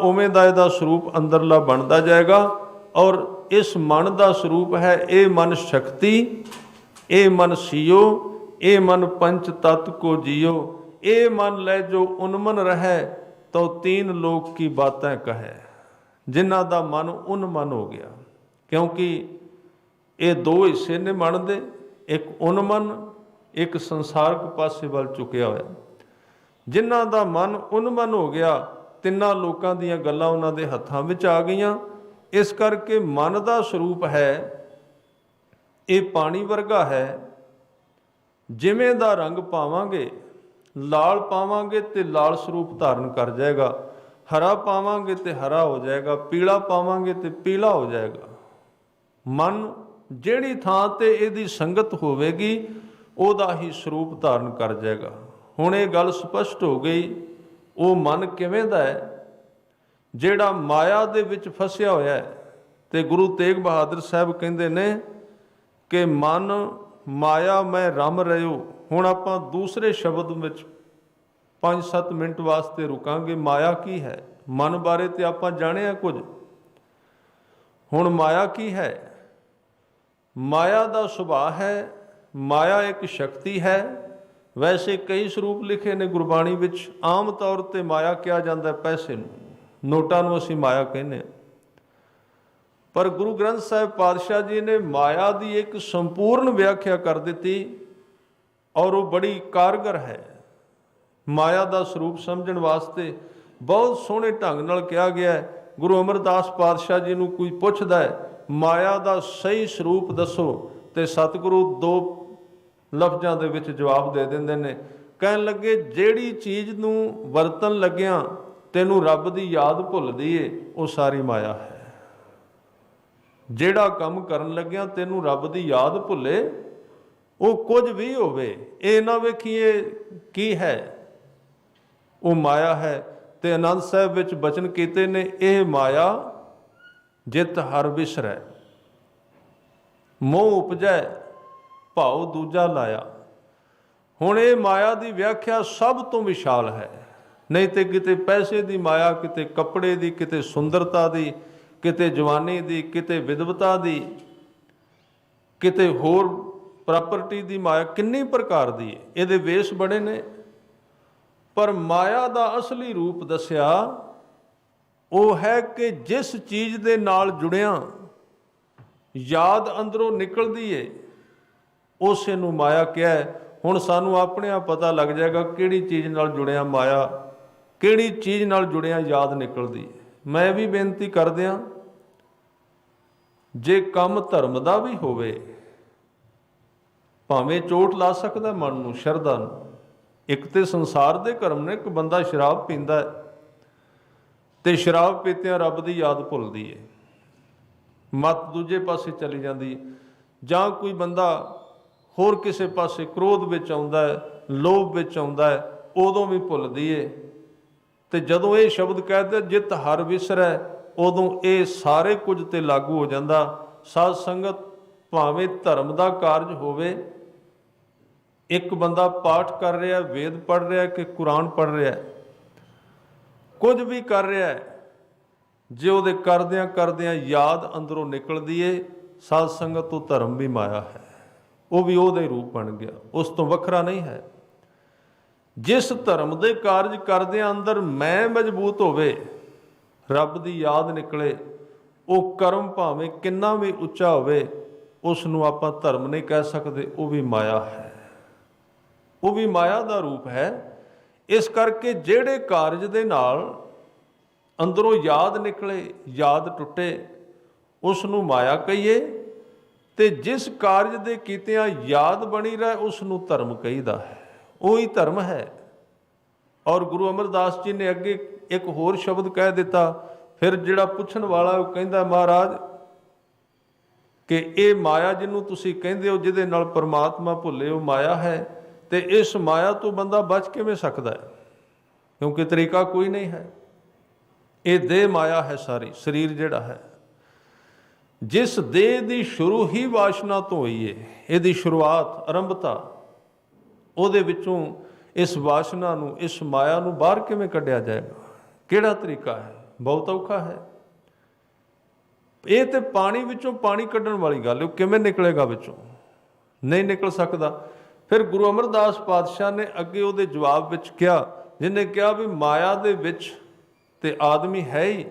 ਉਵੇਂ ਦਾ ਇਹਦਾ ਸਰੂਪ ਅੰਦਰਲਾ ਬਣਦਾ ਜਾਏਗਾ ਔਰ ਇਸ ਮਨ ਦਾ ਸਰੂਪ ਹੈ ਇਹ ਮਨ ਸ਼ਕਤੀ, ਇਹ ਮਨ ਸਿਓ, ਇਹ ਮਨ ਪੰਚ ਤਤ ਕੋ ਜਿਓ, ਇਹ ਮਨ ਲੈ ਜੋ ਉਨਮਨ ਰਹੈ ਤੋ ਤੀਨ ਲੋਕ ਕੀ ਬਾਤਾਂ ਕਹੈ। ਜਿਨ੍ਹਾਂ ਦਾ ਮਨ ਉਨਮਨ ਹੋ ਗਿਆ। ਕਿਉਂਕਿ ਇਹ ਦੋ ਹਿੱਸੇ ਨੇ ਮਨ ਦੇ, ਇੱਕ ਉਨਮਨ, ਇੱਕ ਸੰਸਾਰਕ ਪਾਸੇ ਵੱਲ ਚੁੱਕਿਆ ਹੋਇਆ। ਜਿਨ੍ਹਾਂ ਦਾ ਮਨ ਉਨਮਨ ਹੋ ਗਿਆ ਤਿੰਨਾਂ ਲੋਕਾਂ ਦੀਆਂ ਗੱਲਾਂ ਉਹਨਾਂ ਦੇ ਹੱਥਾਂ ਵਿੱਚ ਆ ਗਈਆਂ। ਇਸ ਕਰਕੇ ਮਨ ਦਾ ਸਰੂਪ ਹੈ, ਇਹ ਪਾਣੀ ਵਰਗਾ ਹੈ। ਜਿਵੇਂ ਦਾ ਰੰਗ ਪਾਵਾਂਗੇ, ਲਾਲ ਪਾਵਾਂਗੇ ਤੇ ਲਾਲ ਸਰੂਪ ਧਾਰਨ ਕਰ ਜਾਏਗਾ। ਹਰਾ ਪਾਵਾਂਗੇ ਤੇ ਹਰਾ ਹੋ ਜਾਏਗਾ, ਪੀਲਾ ਪਾਵਾਂਗੇ ਤੇ ਪੀਲਾ ਹੋ ਜਾਏਗਾ। ਮਨ ਜਿਹੜੀ ਥਾਂ ਤੇ ਇਹਦੀ ਸੰਗਤ ਹੋਵੇਗੀ, ਉਹਦਾ ਹੀ ਸਰੂਪ ਧਾਰਨ ਕਰ ਜਾਏਗਾ। ਹੁਣ ਇਹ ਗੱਲ ਸਪਸ਼ਟ ਹੋ ਗਈ ਉਹ ਮਨ ਕਿਵੇਂ ਦਾ ਹੈ? ਜਿਹੜਾ ਮਾਇਆ ਦੇ ਵਿੱਚ ਫਸਿਆ ਹੋਇਆ ਹੈ। ਤੇ ਗੁਰੂ ਤੇਗ ਬਹਾਦਰ ਸਾਹਿਬ ਕਹਿੰਦੇ ਨੇ ਕਿ ਮਨ, ਮਾਇਆ, ਮੈਂ ਰਮ ਰਿਓ ਹੁਣ ਆਪਾਂ ਦੂਸਰੇ ਸ਼ਬਦ ਵਿੱਚ 5-7 ਮਿੰਟ ਵਾਸਤੇ ਰੁਕਾਂਗੇ। ਮਾਇਆ ਕੀ ਹੈ? ਮਨ ਬਾਰੇ ਤੇ ਆਪਾਂ ਜਾਣਿਆ ਕੁਝ? ਹੁਣ ਮਾਇਆ ਕੀ ਹੈ? ਮਾਇਆ ਦਾ ਸੁਭਾਅ ਹੈ। ਮਾਇਆ ਇੱਕ ਸ਼ਕਤੀ ਹੈ। ਵੈਸੇ ਕਈ ਸਰੂਪ ਲਿਖੇ ਨੇ ਗੁਰਬਾਣੀ ਵਿੱਚ, ਆਮ ਤੌਰ ਤੇ ਮਾਇਆ ਕਿਹਾ ਜਾਂਦਾ ਹੈ ਪੈਸੇ ਨੂੰ। ਨੋਟਾਂ ਨੂੰ ਅਸੀਂ ਮਾਇਆ ਕਹਿੰਦੇ ਹਾਂ। ਪਰ ਗੁਰੂ ਗ੍ਰੰਥ ਸਾਹਿਬ ਪਾਤਸ਼ਾਹ ਜੀ ਨੇ ਮਾਇਆ ਦੀ ਇੱਕ ਸੰਪੂਰਨ ਵਿਆਖਿਆ ਕਰ ਦਿੱਤੀ ਔਰ ਉਹ ਬੜੀ ਕਾਰਗਰ ਹੈ। ਮਾਇਆ ਦਾ ਸਰੂਪ ਸਮਝਣ ਵਾਸਤੇ ਬਹੁਤ ਸੋਹਣੇ ਢੰਗ ਨਾਲ ਕਿਹਾ ਗਿਆ ਹੈ। ਗੁਰੂ ਅਮਰਦਾਸ ਪਾਤਸ਼ਾਹ ਜੀ ਨੂੰ ਕੋਈ ਪੁੱਛਦਾ ਹੈ, ਮਾਇਆ ਦਾ ਸਹੀ ਸਰੂਪ ਦੱਸੋ ਤੇ ਸਤਿਗੁਰੂ ਦੋ ਲਫ਼ਜ਼ਾਂ ਦੇ ਵਿੱਚ ਜਵਾਬ ਦੇ ਦਿੰਦੇ ਨੇ। ਕਹਿਣ ਲੱਗੇ, ਜਿਹੜੀ ਚੀਜ਼ ਨੂੰ ਵਰਤਨ ਲੱਗਿਆਂ, ਤੈਨੂੰ ਰੱਬ ਦੀ ਯਾਦ ਭੁੱਲਦੀ ਏ, ਉਹ ਸਾਰੀ ਮਾਇਆ ਹੈ। ਜਿਹੜਾ ਕੰਮ ਕਰਨ ਲੱਗਿਆਂ, ਤੈਨੂੰ ਰੱਬ ਦੀ ਯਾਦ ਭੁੱਲੇ, ਉਹ ਕੁਝ ਵੀ ਹੋਵੇ, ਇਹ ਨਾ ਵੇਖੀਏ ਕੀ ਹੈ। ਉਹ ਮਾਇਆ ਹੈ ਤੇ ਆਨੰਦ ਸਾਹਿਬ ਵਿੱਚ ਬਚਨ ਕੀਤੇ ਨੇ, ਇਹ ਮਾਇਆ ਜਿਤ ਹਰ ਵਿਸਰੈ ਮੋਹ ਉਪਜੈ ਭਾਉ ਦੂਜਾ ਲਾਇਆ। ਹੁਣ ਇਹ ਮਾਇਆ ਦੀ ਵਿਆਖਿਆ ਸਭ ਤੋਂ ਵਿਸ਼ਾਲ ਹੈ। ਨਹੀਂ ਤੇ ਕਿਤੇ ਪੈਸੇ ਦੀ ਮਾਇਆ, ਕਿਤੇ ਕੱਪੜੇ ਦੀ, ਕਿਤੇ ਸੁੰਦਰਤਾ ਦੀ, ਕਿਤੇ ਜਵਾਨੀ ਦੀ, ਕਿਤੇ ਵਿਦਵਤਾ ਦੀ, ਕਿਤੇ ਹੋਰ ਪ੍ਰਾਪਰਟੀ ਦੀ ਮਾਇਆ ਕਿੰਨੀ ਪ੍ਰਕਾਰ ਦੀ ਹੈ। ਇਹਦੇ ਵੇਸ਼ ਬੜੇ ਨੇ। ਪਰ ਮਾਇਆ ਦਾ ਅਸਲੀ ਰੂਪ ਦੱਸਿਆ, ਉਹ ਹੈ ਕਿ ਜਿਸ ਚੀਜ਼ ਦੇ ਨਾਲ ਜੁੜਿਆ, ਯਾਦ ਅੰਦਰੋਂ ਨਿਕਲਦੀ ਏ। ਉਸੇ ਨੂੰ ਮਾਇਆ ਕਿਹਾ ਹੁਣ ਸਾਨੂੰ ਆਪਣੇ ਆਪ ਪਤਾ ਲੱਗ ਜਾਏਗਾ ਕਿਹੜੀ ਚੀਜ਼ ਨਾਲ ਜੁੜਿਆ ਮਾਇਆ, ਕਿਹੜੀ ਚੀਜ਼ ਨਾਲ ਜੁੜਿਆ ਯਾਦ ਨਿਕਲਦੀ ਹੈ। ਮੈਂ ਵੀ ਬੇਨਤੀ ਕਰਦਿਆਂ, ਜੇ ਕੰਮ ਧਰਮ ਦਾ ਵੀ ਹੋਵੇ, ਭਾਵੇਂ ਚੋਟ ਲਾ ਸਕਦਾ ਮਨ ਨੂੰ, ਸ਼ਰਧਾ ਨੂੰ, ਇੱਕ ਤੇ ਸੰਸਾਰ ਦੇ ਕਰਮ ਨੇ ਇੱਕ ਬੰਦਾ ਸ਼ਰਾਬ ਪੀਂਦਾ ਹੈ ਤੇ ਸ਼ਰਾਬ ਪੀਤਿਆਂ ਰੱਬ ਦੀ ਯਾਦ ਭੁੱਲਦੀ ਏ ਮਤ ਦੂਜੇ ਪਾਸੇ ਚਲੀ ਜਾਂਦੀ ਹੈ। ਜਾਂ ਕੋਈ ਬੰਦਾ ਹੋਰ ਕਿਸੇ ਪਾਸੇ ਕ੍ਰੋਧ ਵਿੱਚ ਆਉਂਦਾ ਹੈ, ਲੋਭ ਵਿੱਚ ਆਉਂਦਾ ਹੈ, ਉਦੋਂ ਵੀ ਭੁੱਲਦੀ ਏ ਤੇ ਜਦੋਂ ਇਹ ਸ਼ਬਦ ਕਹਿੰਦੇ, ਜਿਤ ਹਰ ਵਿਸਰੈ, ਉਦੋਂ ਇਹ ਸਾਰੇ ਕੁਝ ਤੇ ਲਾਗੂ ਹੋ ਜਾਂਦਾ। ਸਾਧ ਸੰਗਤ, ਭਾਵੇਂ ਧਰਮ ਦਾ ਕਾਰਜ ਹੋਵੇ, ਇੱਕ ਬੰਦਾ ਪਾਠ ਕਰ ਰਿਹਾ, ਵੇਦ ਪੜ ਰਿਹਾ ਕਿ ਕੁਰਾਨ ਪੜ ਰਿਹਾ, ਕੁਝ ਵੀ ਕਰ ਰਿਹਾ, ਜੇ ਉਹਦੇ ਕਰਦਿਆਂ ਕਰਦਿਆਂ ਯਾਦ ਅੰਦਰੋਂ ਨਿਕਲਦੀ ਏ, ਸਾਧ ਸੰਗਤ ਤੋਂ ਧਰਮ ਵੀ ਮਾਇਆ ਹੈ। ਉਹ ਵੀ ਉਹਦੇ ਰੂਪ ਬਣ ਗਿਆ, ਉਸ ਤੋਂ ਵੱਖਰਾ ਨਹੀਂ ਹੈ। ਜਿਸ ਧਰਮ ਦੇ ਕਾਰਜ ਕਰਦਿਆਂ ਅੰਦਰ ਮੈਂ ਮਜ਼ਬੂਤ ਹੋਵੇ, ਰੱਬ ਦੀ ਯਾਦ ਨਿਕਲੇ, ਉਹ ਕਰਮ ਭਾਵੇਂ ਕਿੰਨਾ ਵੀ ਉੱਚਾ ਹੋਵੇ ਉਸ ਨੂੰ ਆਪਾਂ ਧਰਮ ਨਹੀਂ ਕਹਿ ਸਕਦੇ, ਉਹ ਵੀ ਮਾਇਆ ਹੈ। ਉਹ ਵੀ ਮਾਇਆ ਦਾ ਰੂਪ ਹੈ। ਇਸ ਕਰਕੇ ਜਿਹੜੇ ਕਾਰਜ ਦੇ ਨਾਲ ਅੰਦਰੋਂ ਯਾਦ ਨਿਕਲੇ, ਯਾਦ ਟੁੱਟੇ ਉਸ ਨੂੰ ਮਾਇਆ ਕਹੀਏ ਤੇ ਜਿਸ ਕਾਰਜ ਦੇ ਕੀਤਿਆਂ ਯਾਦ ਬਣੀ ਰਹੇ ਉਸ ਨੂੰ ਧਰਮ ਕਹੀਦਾ ਹੈ। ਉਹੀ ਧਰਮ ਹੈ। ਔਰ ਗੁਰੂ ਅਮਰਦਾਸ ਜੀ ਨੇ ਅੱਗੇ ਇੱਕ ਹੋਰ ਸ਼ਬਦ ਕਹਿ ਦਿੱਤਾ, ਫਿਰ ਜਿਹੜਾ ਪੁੱਛਣ ਵਾਲਾ ਉਹ ਕਹਿੰਦਾ, ਮਹਾਰਾਜ, ਕਿ ਇਹ ਮਾਇਆ ਜਿਹਨੂੰ ਤੁਸੀਂ ਕਹਿੰਦੇ ਹੋ, ਜਿਹਦੇ ਨਾਲ ਪਰਮਾਤਮਾ ਭੁੱਲੇ, ਉਹ ਮਾਇਆ ਹੈ ਤੇ ਇਸ ਮਾਇਆ ਤੋਂ ਬੰਦਾ ਬਚ ਕਿਵੇਂ ਸਕਦਾ ਹੈ? ਕਿਉਂਕਿ ਤਰੀਕਾ ਕੋਈ ਨਹੀਂ ਹੈ। ਇਹ ਦੇਹ ਮਾਇਆ ਹੈ ਸਾਰੀ, ਸਰੀਰ ਜਿਹੜਾ ਹੈ। ਜਿਸ ਦੇਹ ਦੀ ਸ਼ੁਰੂ ਹੀ ਵਾਸ਼ਨਾ ਤੋਂ ਹੋਈ ਏ, ਇਹਦੀ ਸ਼ੁਰੂਆਤ, ਆਰੰਭਤਾ, ਉਹਦੇ ਵਿੱਚੋਂ ਇਸ ਵਾਸ਼ਨਾ ਨੂੰ, ਇਸ ਮਾਇਆ ਨੂੰ ਬਾਹਰ ਕਿਵੇਂ ਕੱਢਿਆ ਜਾਏਗਾ? ਕਿਹੜਾ ਤਰੀਕਾ ਹੈ? ਬਹੁਤ ਔਖਾ ਹੈ। ਇਹ ਤੇ ਪਾਣੀ ਵਿੱਚੋਂ ਪਾਣੀ ਕੱਢਣ ਵਾਲੀ ਗੱਲ ਉਹ ਕਿਵੇਂ ਨਿਕਲੇਗਾ ਵਿੱਚੋਂ? ਨਹੀਂ ਨਿਕਲ ਸਕਦਾ। ਫਿਰ ਗੁਰੂ ਅਮਰਦਾਸ ਪਾਤਸ਼ਾਹ ਨੇ ਅੱਗੇ ਉਹਦੇ ਜਵਾਬ ਵਿੱਚ ਕਿਹਾ, ਜਿਹਨੇ ਕਿਹਾ ਵੀ ਮਾਇਆ ਦੇ ਵਿੱਚ ਤੇ ਆਦਮੀ ਹੈ ਹੀ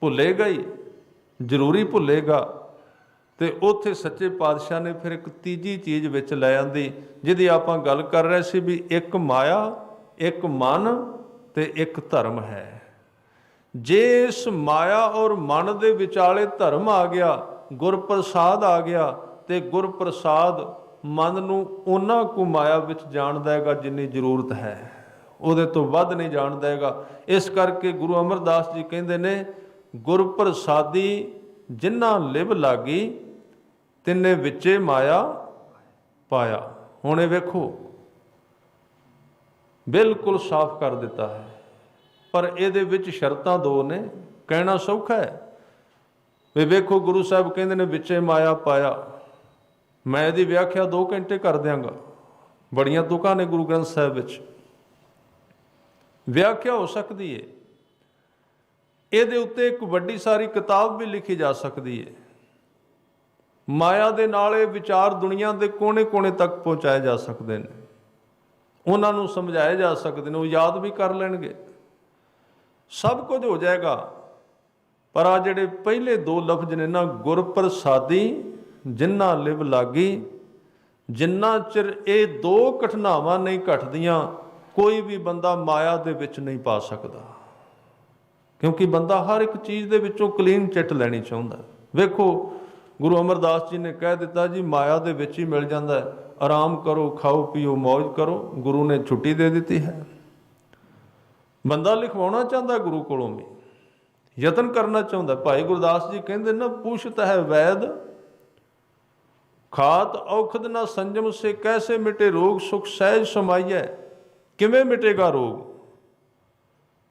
ਭੁੱਲੇਗਾ ਹੀ ਜ਼ਰੂਰੀ ਭੁੱਲੇਗਾ। ਤੇ ਉੱਥੇ ਸੱਚੇ ਪਾਤਸ਼ਾਹ ਨੇ ਫਿਰ ਇੱਕ ਤੀਜੀ ਚੀਜ਼ ਵਿੱਚ ਲੈ ਆਂਦੀ, ਜਿਹਦੀ ਆਪਾਂ ਗੱਲ ਕਰ ਰਹੇ ਸੀ ਵੀ ਇੱਕ ਮਾਇਆ, ਇੱਕ ਮਨ ਤੇ ਇੱਕ ਧਰਮ ਹੈ। ਜੇ ਇਸ ਮਾਇਆ ਔਰ ਮਨ ਦੇ ਵਿਚਾਲੇ ਧਰਮ ਆ ਗਿਆ, ਗੁਰਪ੍ਰਸਾਦ ਆ ਗਿਆ, ਤੇ ਗੁਰਪ੍ਰਸਾਦ ਮਨ ਨੂੰ ਉਹਨਾਂ ਕੁ ਮਾਇਆ ਵਿੱਚ ਜਾਣਦਾ ਹੈਗਾ ਜਿੰਨੀ ਜ਼ਰੂਰਤ ਹੈ। ਉਹਦੇ ਤੋਂ ਵੱਧ ਨਹੀਂ ਜਾਣਦਾ ਹੈਗਾ ਇਸ ਕਰਕੇ ਗੁਰੂ ਅਮਰਦਾਸ ਜੀ ਕਹਿੰਦੇ ਨੇ ਗੁਰਪ੍ਰਸਾਦੀ ਜਿਨ੍ਹਾਂ ਲਿਵ ਲਾਗੀ, ਤਿੰਨੇ ਵਿੱਚੇ ਮਾਇਆ ਪਾਇਆ। ਹੁਣ ਇਹ ਵੇਖੋ, ਬਿਲਕੁਲ ਸਾਫ਼ ਕਰ ਦਿੱਤਾ ਹੈ। ਪਰ ਇਹਦੇ ਵਿੱਚ ਸ਼ਰਤਾਂ ਦੋ ਨੇ, ਕਹਿਣਾ ਸੌਖਾ ਹੈ। ਵੀ ਵੇਖੋ, ਗੁਰੂ ਸਾਹਿਬ ਕਹਿੰਦੇ ਨੇ ਵਿੱਚੇ ਮਾਇਆ ਪਾਇਆ। ਮੈਂ ਇਹਦੀ ਵਿਆਖਿਆ 2 ਘੰਟੇ ਕਰ ਦਿਆਂਗਾ। ਬੜੀਆਂ ਤੁਕਾਂ ਨੇ ਗੁਰੂ ਗ੍ਰੰਥ ਸਾਹਿਬ ਵਿੱਚ। ਵਿਆਖਿਆ ਹੋ ਸਕਦੀ ਹੈ ਇਹਦੇ ਉੱਤੇ ਇੱਕ ਵੱਡੀ ਸਾਰੀ ਕਿਤਾਬ ਵੀ ਲਿਖੀ ਜਾ ਸਕਦੀ ਹੈ। ਮਾਇਆ ਦੇ ਨਾਲ ਇਹ ਵਿਚਾਰ ਦੁਨੀਆ ਦੇ ਕੋਨੇ-ਕੋਨੇ ਤੱਕ ਪਹੁੰਚਾਏ ਜਾ ਸਕਦੇ ਨੇ। ਉਹਨਾਂ ਨੂੰ ਸਮਝਾਏ ਜਾ ਸਕਦੇ ਨੇ, ਉਹ ਯਾਦ ਵੀ ਕਰ ਲੈਣਗੇ। ਸਭ ਕੁਝ ਹੋ ਜਾਏਗਾ, ਪਰ ਆ ਜਿਹੜੇ ਪਹਿਲੇ ਦੋ ਲਫ਼ਜ਼ ਨੇ ਨਾ, ਗੁਰਪ੍ਰਸਾਦੀ, ਜਿੰਨਾ ਲਿਵ ਲਾਗੀ, ਜਿੰਨਾ ਚਿਰ ਇਹ ਦੋ ਘਟਨਾਵਾਂ ਨਹੀਂ ਘਟਦੀਆਂ, ਕੋਈ ਵੀ ਬੰਦਾ ਮਾਇਆ ਦੇ ਵਿੱਚ ਨਹੀਂ ਪਾ ਸਕਦਾ। ਕਿਉਂਕਿ ਬੰਦਾ ਹਰ ਇੱਕ ਚੀਜ਼ ਦੇ ਵਿੱਚੋਂ ਕਲੀਨ ਚਿੱਟ ਲੈਣੀ ਚਾਹੁੰਦਾ ਵੇਖੋ, ਗੁਰੂ ਅਮਰਦਾਸ ਜੀ ਨੇ ਕਹਿ ਦਿੱਤਾ ਜੀ, ਮਾਇਆ ਦੇ ਵਿੱਚ ਹੀ ਮਿਲ ਜਾਂਦਾ ਹੈ। ਆਰਾਮ ਕਰੋ, ਖਾਓ, ਪੀਓ ਮौज ਕਰੋ, ਗੁਰੂ ਨੇ ਛੁੱਟੀ ਦੇ ਦਿੱਤੀ ਹੈ। ਬੰਦਾ ਲਿਖਵਾਉਣਾ ਚਾਹੁੰਦਾ ਗੁਰੂ ਕੋਲੋਂ ਵੀ। ਯਤਨ ਕਰਨਾ ਚਾਹੁੰਦਾ ਭਾਈ ਗੁਰਦਾਸ ਜੀ ਕਹਿੰਦੇ, ਨਾ ਪੁੱਛਤ ਹੈ ਵੈਦ, ਖਾਤ ਔਖਦ ਨਾ ਸੰਜਮ, ਸੇ ਕੈਸੇ ਮਿਟੇ ਰੋਗ, ਸੁਖ ਸਹਿਜ ਸਮਾਈਐ। ਕਿਵੇਂ ਮਿਟੇਗਾ ਰੋਗ?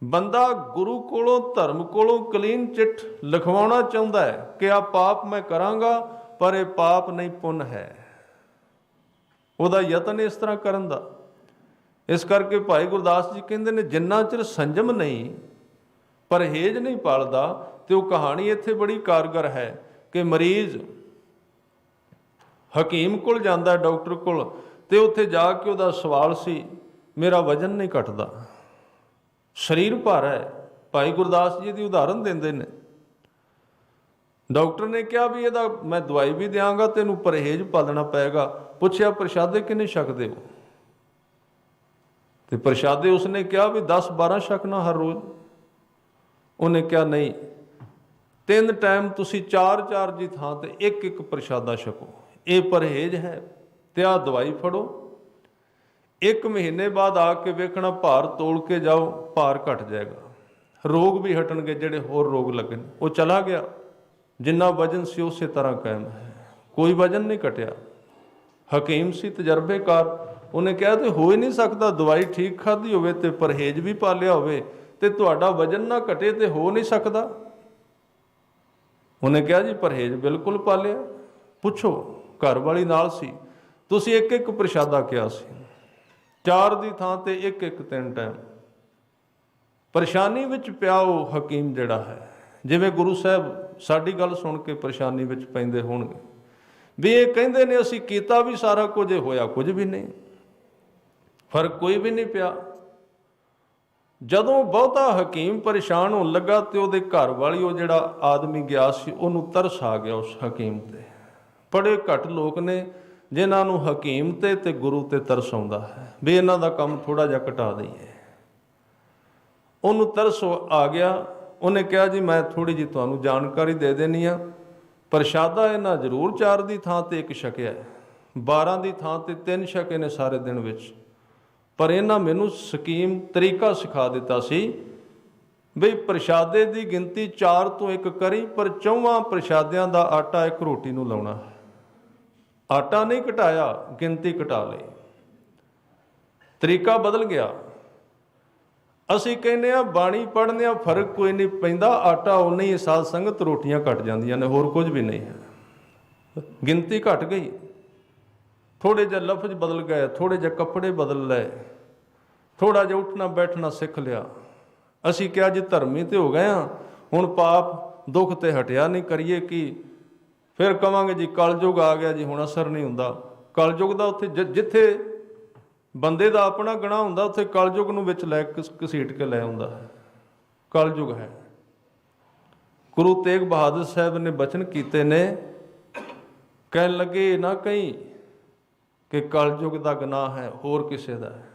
ਬੰਦਾ ਗੁਰੂ ਕੋਲੋਂ, ਧਰਮ ਕੋਲੋਂ ਕਲੀਨ ਚਿੱਠ ਲਿਖਵਾਉਣਾ ਚਾਹੁੰਦਾ ਹੈ ਕਿ ਆ ਪਾਪ ਮੈਂ ਕਰਾਂਗਾ, ਪਰ ਇਹ ਪਾਪ ਨਹੀਂ ਪੁੰਨ ਹੈ। ਉਹਦਾ ਯਤਨ ਇਸ ਤਰ੍ਹਾਂ ਕਰਨ ਦਾ। ਇਸ ਕਰਕੇ ਭਾਈ ਗੁਰਦਾਸ ਜੀ ਕਹਿੰਦੇ ਨੇ, ਜਿੰਨਾ ਚਿਰ ਸੰਜਮ ਨਹੀਂ, ਪਰਹੇਜ਼ ਨਹੀਂ ਪਾਲਦਾ, ਤੇ ਉਹ ਕਹਾਣੀ ਇੱਥੇ ਬੜੀ ਕਾਰਗਰ ਹੈ ਕਿ ਮਰੀਜ਼ ਹਕੀਮ ਕੋਲ ਜਾਂਦਾ, ਡਾਕਟਰ ਕੋਲ, ਤੇ ਉੱਥੇ ਜਾ ਕੇ ਉਹਦਾ ਸਵਾਲ ਸੀ, ਮੇਰਾ ਵਜਨ ਨਹੀਂ ਘਟਦਾ। ਸਰੀਰ ਭਰ ਹੈ। ਭਾਈ ਗੁਰਦਾਸ ਜੀ ਦੀ ਉਦਾਹਰਨ ਦਿੰਦੇ ਨੇ। ਡਾਕਟਰ ਨੇ ਕਿਹਾ ਵੀ ਇਹਦਾ ਮੈਂ ਦਵਾਈ ਵੀ ਦਿਆਂਗਾ ਤੈਨੂੰ ਪਰਹੇਜ਼ ਪਾਲਣਾ ਪਏਗਾ। ਪੁੱਛਿਆ, ਪ੍ਰਸ਼ਾਦੇ ਕਿੰਨੇ ਛਕਦੇ ਹੋ? ਤੇ ਪ੍ਰਸ਼ਾਦੇ ਉਸਨੇ ਕਿਹਾ ਵੀ 10 12 ਛਕਣਾ ਹਰ ਰੋਜ਼। ਉਹਨੇ ਕਿਹਾ, ਨਹੀਂ, ਤਿੰਨ ਟਾਈਮ ਤੁਸੀਂ ਚਾਰ ਚਾਰ ਦੀ ਥਾਂ ਤੇ ਇੱਕ ਇੱਕ ਪ੍ਰਸ਼ਾਦਾ ਛਕੋ। ਇਹ ਪਰਹੇਜ਼ ਹੈ ਤੇ ਆ ਦਵਾਈ ਫੜੋ। ਇੱਕ ਮਹੀਨੇ ਬਾਅਦ ਆ ਕੇ ਵੇਖਣਾ, ਭਾਰ ਤੋਲ ਕੇ ਜਾਓ, ਭਾਰ ਘਟ ਜਾਏਗਾ। ਰੋਗ ਵੀ ਹਟਣਗੇ, ਜਿਹੜੇ ਹੋਰ ਰੋਗ ਲੱਗਣ। ਉਹ ਚਲਾ ਗਿਆ। ਜਿੰਨਾ ਵਜਨ ਸੀ, ਉਸੇ ਤਰ੍ਹਾਂ ਕਾਇਮ ਹੈ। ਕੋਈ ਵਜਨ ਨਹੀਂ ਘਟਿਆ। ਹਕੀਮ ਸੀ, ਤਜਰਬੇਕਾਰ। ਉਹਨੇ ਕਿਹਾ, ਤੇ ਹੋ ਹੀ ਨਹੀਂ ਸਕਦਾ, ਦਵਾਈ ਠੀਕ ਖਾਧੀ ਹੋਵੇ ਤੇ ਪਰਹੇਜ਼ ਵੀ ਪਾਲਿਆ ਹੋਵੇ, ਤੇ ਤੁਹਾਡਾ ਵਜਨ ਨਾ ਘਟੇ ਤੇ ਹੋ ਨਹੀਂ ਸਕਦਾ? ਉਹਨੇ ਕਿਹਾ, ਜੀ, ਪਰਹੇਜ਼ ਬਿਲਕੁਲ ਪਾਲਿਆ ਪੁੱਛੋ ਘਰ ਵਾਲੀ ਨਾਲ ਸੀ। ਤੁਸੀਂ ਇੱਕ ਇੱਕ ਪ੍ਰਸ਼ਾਦਾ ਕਿਹਾ ਸੀ। ਚਾਰ ਦੀ ਥਾਂ ਤੇ ਇੱਕ ਇੱਕ ਤਿੰਨ ਟਾਈਮ। ਪਰੇਸ਼ਾਨੀ ਵਿੱਚ ਪਿਆ ਉਹ ਹਕੀਮ ਜਿਹੜਾ ਹੈ। ਜਿਵੇਂ ਗੁਰੂ ਸਾਹਿਬ ਸਾਡੀ ਗੱਲ ਸੁਣ ਕੇ ਪਰੇਸ਼ਾਨੀ ਵਿੱਚ ਪੈਂਦੇ ਹੋਣਗੇ। ਵੀ ਇਹ ਕਹਿੰਦੇ ਨੇ ਅਸੀਂ ਕੀਤਾ ਵੀ ਸਾਰਾ ਕੁਝ ਹੋਇਆ ਕੁਝ ਵੀ ਨਹੀਂ। ਫ਼ਰਕ ਕੋਈ ਵੀ ਨਹੀਂ ਪਿਆ। ਜਦੋਂ ਬਹੁਤਾ ਹਕੀਮ ਪਰੇਸ਼ਾਨ ਹੋਣ ਲੱਗਾ ਤੇ ਉਹਦੇ ਘਰ ਵਾਲੀ ਉਹ ਜਿਹੜਾ ਆਦਮੀ ਗਿਆ ਸੀ, ਉਹਨੂੰ ਤਰਸ ਆ ਗਿਆ ਉਸ ਹਕੀਮ ਤੇ। ਬੜੇ ਘੱਟ ਲੋਕ ਨੇ। ਜਿਨ੍ਹਾਂ ਨੂੰ ਹਕੀਮ ਤੇ ਤੇ ਗੁਰੂ ਤੇ ਤਰਸ ਆਉਂਦਾ ਹੈ, ਵੀ ਇਹਨਾਂ ਦਾ ਕੰਮ ਥੋੜਾ ਜਿਹਾ ਘਟਾ ਦਈਏ। ਉਹਨੂੰ ਤਰਸ ਆ ਗਿਆ, ਉਹਨੇ ਕਿਹਾ, ਜੀ, ਮੈਂ ਥੋੜੀ ਜੀ ਤੁਹਾਨੂੰ ਜਾਣਕਾਰੀ ਦੇ ਦੇਣੀ ਆ। ਪ੍ਰਸ਼ਾਦਾ ਇਹਨਾਂ ਜ਼ਰੂਰ ਚਾਰ ਦੀ ਥਾਂ ਤੇ ਇੱਕ ਛਕਿਆ ਹੈ 12 ਦੀ ਥਾਂ ਤੇ ਤਿੰਨ ਛਕੇ ਨੇ ਸਾਰੇ ਦਿਨ ਵਿੱਚ। ਪਰ ਇਹਨਾਂ ਮੈਨੂੰ ਸਕੀਮ, ਤਰੀਕਾ ਸਿਖਾ ਦਿੱਤਾ ਸੀ ਵੀ ਪ੍ਰਸ਼ਾਦੇ ਦੀ ਗਿਣਤੀ 4 ਤੋਂ 1 ਕਰੀ, ਪਰ ਚੌਵਾਂ ਪ੍ਰਸ਼ਾਦਿਆਂ ਦਾ ਆਟਾ ਇੱਕ ਰੋਟੀ ਨੂੰ ਲਾਉਣਾ ਹੈ। ਆਟਾ ਨਹੀਂ ਘਟਾਇਆ, ਗਿਣਤੀ ਘਟਾ ਲਈ। ਤਰੀਕਾ ਬਦਲ ਗਿਆ। ਅਸੀਂ ਕਹਿੰਦੇ ਆ ਬਾਣੀ ਪੜ੍ਹਨੇ ਆ ਫ਼ਰਕ ਕੋਈ ਨਹੀਂ ਪੈਂਦਾ, ਆਟਾ ਉਨਾ ਹੀ ਸਾਧ ਸੰਗਤ ਰੋਟੀਆਂ ਘਟ ਜਾਂਦੀਆਂ ਨੇ, ਹੋਰ ਕੁਝ ਵੀ ਨਹੀਂ ਹੈ। ਗਿਣਤੀ ਘਟ ਗਈ। ਥੋੜੇ ਜਿਹਾ ਲਫ਼ਜ਼ ਬਦਲ ਗਏ ਥੋੜੇ ਜਿਹਾ ਕੱਪੜੇ ਬਦਲ ਲਏ ਥੋੜਾ ਜਿਹਾ ਉੱਠਣਾ ਬੈਠਣਾ ਸਿੱਖ ਲਿਆ। ਅਸੀਂ ਕਿਹਾ ਜੇ ਧਰਮੀ ਤੇ ਹੋ ਗਏ ਆ ਹੁਣ ਪਾਪ ਦੁੱਖ ਤੇ ਹਟਿਆ ਨਹੀਂ, ਕਰੀਏ ਕਿ? ਫਿਰ ਕਵਾਂਗੇ ਜੀ, ਕਲਯੁਗ ਆ ਗਿਆ ਜੀ, ਹੁਣ ਅਸਰ ਨਹੀਂ ਹੁੰਦਾ। ਕਲਯੁਗ ਦਾ ਉੱਥੇ ਜਿ- ਜਿੱਥੇ ਬੰਦੇ ਦਾ ਆਪਣਾ ਗਣਾ ਹੁੰਦਾ, ਉੱਥੇ ਕਲਯੁਗ ਨੂੰ ਵਿੱਚ ਲੈ ਕੇ ਘਸੀਟ ਕੇ ਲੈ ਆਉਂਦਾ ਹੈ। ਕਲਯੁਗ ਹੈ। ਗੁਰੂ ਤੇਗ ਬਹਾਦਰ ਸਾਹਿਬ ਨੇ ਬਚਨ ਕੀਤੇ ਨੇ, ਕਹਿਣ ਲੱਗੇ ਨਾ ਕਹੀਂ ਕਿ ਕਲਯੁਗ ਦਾ ਗੁਨਾਹ ਹੈ, ਹੋਰ ਕਿਸੇ ਦਾ ਹੈ।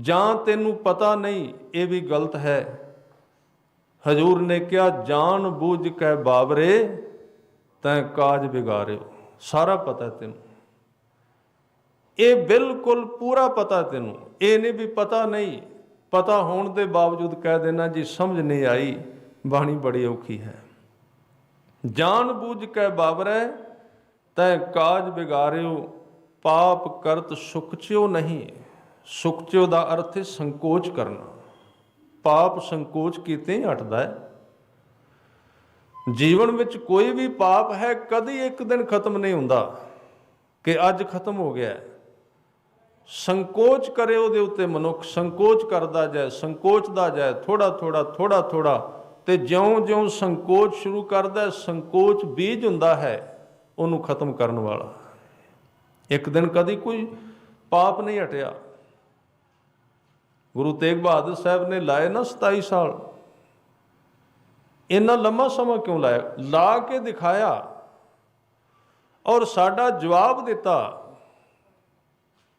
ਜਾਂ ਤੈਨੂੰ ਪਤਾ ਨਹੀਂ, ਇਹ ਵੀ ਗਲਤ ਹੈ। ਹਜੂਰ ਨੇ ਕਿਹਾ, ਜਾਣ ਬੂਝ ਕੇ ਬਾਬਰੇ ਤੈਂ ਕਾਜ ਵਿਗਾਰਿਓ, ਸਾਰਾ ਪਤਾ ਤੈਨੂੰ। ਇਹ ਬਿਲਕੁਲ ਪੂਰਾ ਪਤਾ ਤੈਨੂੰ। ਇਹ ਨਹੀਂ ਵੀ ਪਤਾ ਨਹੀਂ, ਪਤਾ ਹੋਣ ਦੇ ਬਾਵਜੂਦ ਕਹਿ ਦੇਣਾ, ਜੀ ਸਮਝ ਨਹੀਂ ਆਈ, ਬਾਣੀ ਬੜੀ ਔਖੀ ਹੈ। ਜਾਣ ਬੂਝ ਕੇ ਬਾਬਰੈ ਤੈ ਕਾਜ ਵਿਗਾਰਿਓ, ਪਾਪ ਕਰਤ ਸੁਖਚਿਓ ਨਹੀਂ। ਸੁਖਚਿਓ ਦਾ ਅਰਥ ਹੈ ਸੰਕੋਚ ਕਰਨਾ। ਪਾਪ ਸੰਕੋਚ ਕੀਤੇ ਹੀ ਹਟਦਾ ਹੈ। ਜੀਵਨ ਵਿੱਚ ਕੋਈ ਵੀ ਪਾਪ ਹੈ, ਕਦੇ ਇੱਕ ਦਿਨ ਖਤਮ ਨਹੀਂ ਹੁੰਦਾ ਕਿ ਅੱਜ ਖਤਮ ਹੋ ਗਿਆ ਸੰਕੋਚ ਕਰੇ ਉਹਦੇ ਉੱਤੇ ਮਨੁੱਖ, ਸੰਕੋਚ ਕਰਦਾ ਜਾਏ, ਸੰਕੋਚਦਾ ਜਾਏ ਥੋੜਾ ਥੋੜਾ ਥੋੜਾ ਥੋੜਾ ਤੇ ਜਿਉਂ-ਜਿਉਂ ਸੰਕੋਚ ਸ਼ੁਰੂ ਕਰਦਾ ਸੰਕੋਚ ਬੀਜ ਹੁੰਦਾ ਹੈ, ਉਹਨੂੰ ਖਤਮ ਕਰਨ ਵਾਲਾ। ਇੱਕ ਦਿਨ ਕਦੀ ਕੋਈ ਪਾਪ ਨਹੀਂ ਹਟਿਆ। ਗੁਰੂ ਤੇਗ ਬਹਾਦਰ ਸਾਹਿਬ ਨੇ ਲਾਏ ਨਾ 27 ਸਾਲ। ਇੰਨਾ ਲੰਮਾ ਸਮਾਂ ਕਿਉਂ ਲਾਇਆ? ਲਾ ਕੇ ਦਿਖਾਇਆ ਔਰ ਸਾਡਾ ਜਵਾਬ ਦਿੱਤਾ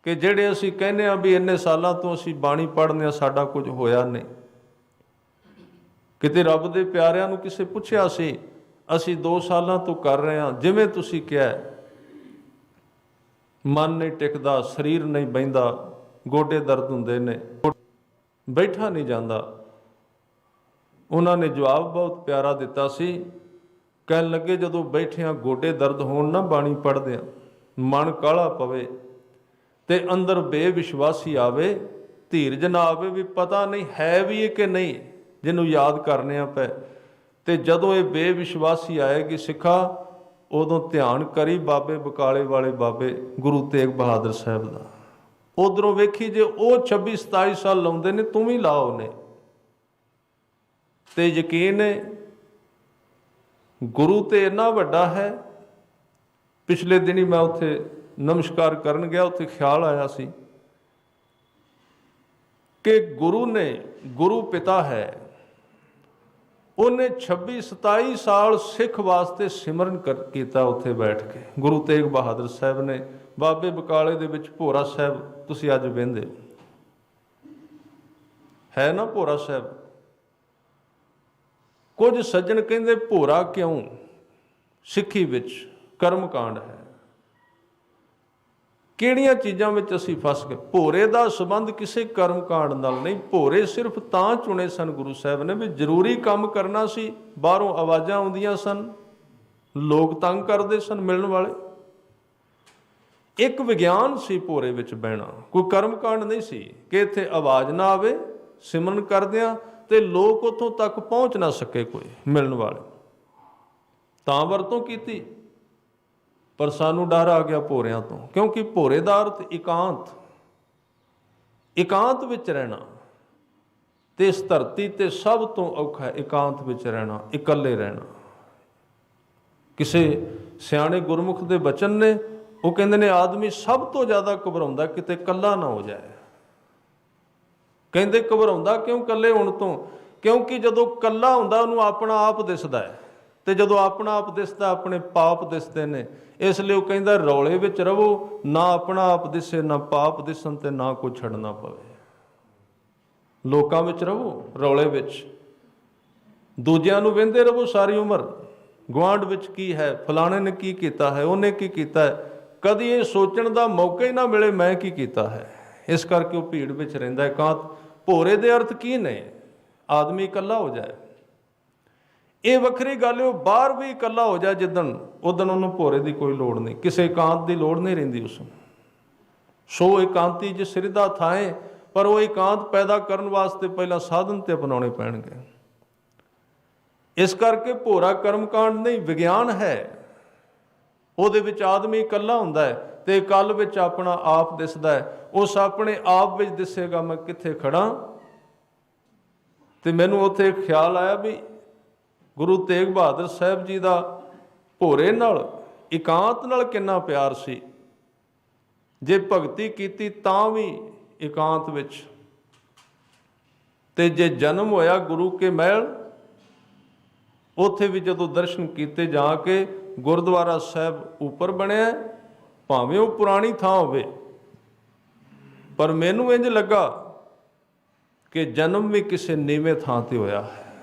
ਕਿ ਜਿਹੜੇ ਅਸੀਂ ਕਹਿੰਦੇ ਆ ਵੀ ਇੰਨੇ ਸਾਲਾਂ ਤੋਂ ਅਸੀਂ ਬਾਣੀ ਪੜ੍ਹਨੇ ਆ ਸਾਡਾ ਕੁਝ ਹੋਇਆ ਨਹੀਂ। ਕਿਤੇ ਰੱਬ ਦੇ ਪਿਆਰਿਆਂ ਨੂੰ ਕਿਸੇ ਪੁੱਛਿਆ ਸੀ, ਅਸੀਂ 2 ਸਾਲਾਂ ਤੋਂ ਕਰ ਰਹੇ ਹਾਂ, ਜਿਵੇਂ ਤੁਸੀਂ ਕਿਹਾ, ਮਨ ਨਹੀਂ ਟਿਕਦਾ, ਸਰੀਰ ਨਹੀਂ ਬਹਿੰਦਾ, ਗੋਡੇ ਦਰਦ ਹੁੰਦੇ ਨੇ, ਬੈਠਾ ਨਹੀਂ ਜਾਂਦਾ। ਉਹਨਾਂ ਨੇ ਜਵਾਬ ਬਹੁਤ ਪਿਆਰਾ ਦਿੱਤਾ ਸੀ। ਕਹਿਣ ਲੱਗੇ, ਜਦੋਂ ਬੈਠਿਆਂ ਗੋਡੇ ਦਰਦ ਹੋਣ ਨਾ ਬਾਣੀ ਪੜ੍ਹਦੇ ਆ ਮਨ ਕਾਲਾ ਪਵੇ ਤੇ ਅੰਦਰ ਬੇਵਿਸ਼ਵਾਸੀ ਆਵੇ, ਧੀਰਜ ਨਾ ਆਵੇ, ਵੀ ਪਤਾ ਨਹੀਂ ਹੈ ਵੀ ਇਹ ਕਿ ਨਹੀਂ, ਜਿਹਨੂੰ ਯਾਦ ਕਰਨੇ ਆ ਪਏ ਤੇ ਜਦੋਂ ਇਹ ਬੇਵਿਸ਼ਵਾਸੀ ਆਏਗੀ ਸਿੱਖਾ, ਉਦੋਂ ਧਿਆਨ ਕਰੀ ਬਾਬੇ ਬਕਾਲੇ ਵਾਲੇ ਬਾਬੇ ਗੁਰੂ ਤੇਗ ਬਹਾਦਰ ਸਾਹਿਬ ਦਾ। ਉਧਰੋਂ ਵੇਖੀ ਜੇ ਉਹ 26 27 ਸਾਲ ਲਾਉਂਦੇ ਨੇ, ਤੂੰ ਵੀ ਲਾ ਉਹਨੇ। ਤੇ ਯਕੀਨ ਗੁਰੂ ਤੇ ਇੰਨਾ ਵੱਡਾ ਹੈ, ਪਿਛਲੇ ਦਿਨੀ ਮੈਂ ਉੱਥੇ ਨਮਸਕਾਰ ਕਰਨ ਗਿਆ, ਉੱਥੇ ਖਿਆਲ ਆਇਆ ਸੀ ਕਿ ਗੁਰੂ ਨੇ ਗੁਰੂ ਪਿਤਾ ਹੈ। ਉਹਨੇ 26 27 ਸਾਲ ਸਿੱਖ ਵਾਸਤੇ ਸਿਮਰਨ ਕਰ- ਕੀਤਾ ਉੱਥੇ ਬੈਠ ਕੇ। ਗੁਰੂ ਤੇਗ ਬਹਾਦਰ ਸਾਹਿਬ ਨੇ, ਬਾਬੇ ਬਕਾਲੇ ਦੇ ਵਿੱਚ ਭੋਰਾ ਸਾਹਿਬ, ਤੁਸੀਂ ਅੱਜ ਵੇਂਦੇ ਹੋ। ਹੈ ਨਾ ਭੋਰਾ ਸਾਹਿਬ? ਕੁਝ ਸੱਜਣ ਕਹਿੰਦੇ, ਭੋਰਾ ਕਿਉਂ? ਸਿੱਖੀ ਵਿੱਚ ਕਰਮ ਕਾਂਡ ਹੈ। ਕਿਹੜੀਆਂ ਚੀਜ਼ਾਂ ਵਿੱਚ ਅਸੀਂ ਫਸ ਗਏ? ਭੋਰੇ ਦਾ ਸੰਬੰਧ ਕਿਸੇ ਕਰਮ ਕਾਂਡ ਨਾਲ ਨਹੀਂ। ਭੋਰੇ ਸਿਰਫ ਤਾਂ ਚੁਣੇ ਸਨ ਗੁਰੂ ਸਾਹਿਬ ਨੇ ਵੀ ਜ਼ਰੂਰੀ ਕੰਮ ਕਰਨਾ ਸੀ। ਬਾਹਰੋਂ ਆਵਾਜ਼ਾਂ ਆਉਂਦੀਆਂ ਸਨ। ਲੋਕ ਤੰਗ ਕਰਦੇ ਸਨ ਮਿਲਣ ਵਾਲੇ। ਇੱਕ ਵਿਗਿਆਨ ਸੀ ਭੋਰੇ ਵਿੱਚ ਬਹਿਣਾ। ਕੋਈ ਕਰਮ ਕਾਂਡ ਨਹੀਂ ਸੀ ਕਿ ਇੱਥੇ ਆਵਾਜ਼ ਨਾ ਆਵੇ, ਸਿਮਰਨ ਕਰਦਿਆਂ ਤੇ ਲੋਕ ਉਥੋਂ ਤੱਕ ਪਹੁੰਚ ਨਾ ਸਕੇ ਕੋਈ ਮਿਲਣ ਵਾਲੇ। ਤਾਂ ਵਰਤੋਂ ਕੀਤੀ। ਪਰ ਸਾਨੂੰ ਡਰ ਆ ਗਿਆ ਭੋਰਿਆਂ ਤੋਂ, ਕਿਉਂਕਿ ਭੋਰੇ ਦਾ ਅਰਥ ਇਕਾਂਤ। ਇਕਾਂਤ ਵਿੱਚ ਰਹਿਣਾ। ਤੇ ਇਸ ਧਰਤੀ ਤੇ ਸਭ ਤੋਂ ਔਖਾ ਇਕਾਂਤ ਵਿੱਚ ਰਹਿਣਾ, ਇਕੱਲੇ ਰਹਿਣਾ। ਕਿਸੇ ਸਿਆਣੇ ਗੁਰਮੁਖ ਦੇ ਬਚਨ ਨੇ, ਉਹ ਕਹਿੰਦੇ ਨੇ, ਆਦਮੀ ਸਭ ਤੋਂ ਜ਼ਿਆਦਾ ਘਬਰਾਉਂਦਾ ਕਿਤੇ ਇਕੱਲਾ ਨਾ ਹੋ ਜਾਏ। ਕਹਿੰਦੇ ਘਬਰਾਉਂਦਾ ਕਿਉਂ ਇਕੱਲੇ ਹੋਣ ਤੋਂ? ਕਿਉਂਕਿ ਜਦੋਂ ਇਕੱਲਾ ਹੁੰਦਾ, ਉਹਨੂੰ ਆਪਣਾ ਆਪ ਦਿਸਦਾ ਹੈ। ਤੇ ਜਦੋਂ ਆਪਣਾ ਆਪ ਦਿਸਦਾ, ਆਪਣੇ ਪਾਪ ਦਿਸਦੇ ਨੇ। ਇਸ ਲਈ ਉਹ ਕਹਿੰਦਾ, ਰੌਲੇ ਵਿੱਚ ਰਵੋ, ਨਾ ਆਪਣਾ ਆਪ ਦਿਸੇ, ਨਾ ਪਾਪ ਦਿਸਣ ਤੇ ਨਾ ਕੋਈ ਛੱਡਣਾ ਪਵੇ। ਲੋਕਾਂ ਵਿੱਚ ਰਹੋ ਰੌਲੇ ਵਿੱਚ। ਦੂਜਿਆਂ ਨੂੰ ਵਹਿੰਦੇ ਰਵੋ ਸਾਰੀ ਉਮਰ। ਗੁਆਂਢ ਵਿੱਚ ਕੀ ਹੈ? ਫਲਾਣੇ ਨੇ ਕੀ ਕੀਤਾ ਹੈ? ਉਹਨੇ ਕੀ ਕੀਤਾ ਹੈ? ਕਦੀ ਇਹ ਸੋਚਣ ਦਾ ਮੌਕਾ ਹੀ ਨਾ ਮਿਲੇ, ਮੈਂ ਕੀ ਕੀਤਾ ਹੈ? ਇਸ ਕਰਕੇ ਉਹ ਭੀੜ ਵਿੱਚ ਰਹਿੰਦਾ ਹੈ। ਕਾਂਤ ਭੋਰੇ ਦੇ ਅਰਥ ਕੀ ਨੇ? ਆਦਮੀ ਇਕੱਲਾ ਹੋ ਜਾਏ। ਇਹ ਵੱਖਰੀ ਗੱਲ ਉਹ ਬਾਹਰ ਵੀ ਇਕੱਲਾ ਹੋ ਜਾਏ, ਜਿੱਦਣ ਉਦਣ ਉਹਨੂੰ ਭੋਰੇ ਦੀ ਕੋਈ ਲੋੜ ਨਹੀਂ, ਕਿਸੇ ਇਕਾਂਤ ਦੀ ਲੋੜ ਨਹੀਂ ਰਹਿੰਦੀ ਉਸ ਨੂੰ। ਸੋ ਇਕਾਂਤੀ ਜਿਸ ਸਿਰਦਾ ਥਾਏ, ਪਰ ਉਹ ਇਕਾਂਤ ਪੈਦਾ ਕਰਨ ਵਾਸਤੇ ਪਹਿਲਾਂ ਸਾਧਨ ਤੇ ਅਪਣਾਉਣੇ ਪੈਣਗੇ। ਇਸ ਕਰਕੇ ਭੋਰਾ ਕਰਮਕਾਂਡ ਨਹੀਂ, ਵਿਗਿਆਨ ਹੈ। ਉਹਦੇ ਵਿੱਚ ਆਦਮੀ ਇਕੱਲਾ ਹੁੰਦਾ ਹੈ ਤੇ ਕੱਲ ਵਿੱਚ ਆਪਣਾ ਆਪ ਦਿਸਦਾ ਹੈ। ਉਸ ਆਪਣੇ ਆਪ ਵਿੱਚ ਦਿਸੇਗਾ, ਮੈਂ ਕਿੱਥੇ ਖੜਾ ਤੇ ਮੈਨੂੰ ਉੱਥੇ ਖਿਆਲ ਆਇਆ ਵੀ ਗੁਰੂ ਤੇਗ ਬਹਾਦਰ ਸਾਹਿਬ ਜੀ ਦਾ ਭੋਰੇ ਨਾਲ, ਇਕਾਂਤ ਨਾਲ ਕਿੰਨਾ ਪਿਆਰ ਸੀ। ਜੇ ਭਗਤੀ ਕੀਤੀ ਤਾਂ ਵੀ ਇਕਾਂਤ ਵਿੱਚ। ਤੇ ਜੇ ਜਨਮ ਹੋਇਆ ਗੁਰੂ ਕੇ ਮਹਿਲ, ਉੱਥੇ ਵੀ ਜਦੋਂ ਦਰਸ਼ਨ ਕੀਤੇ ਜਾ ਕੇ ਗੁਰਦੁਆਰਾ ਸਾਹਿਬ ਉੱਪਰ ਬਣਿਆ, ਭਾਵੇਂ ਉਹ ਪੁਰਾਣੀ ਥਾਂ ਹੋਵੇ ਪਰ ਮੈਨੂੰ ਇੰਜ ਲੱਗਾ ਕਿ ਜਨਮ ਵੀ ਕਿਸੇ ਨੀਵੇਂ ਥਾਂ ਤੇ ਹੋਇਆ ਹੈ।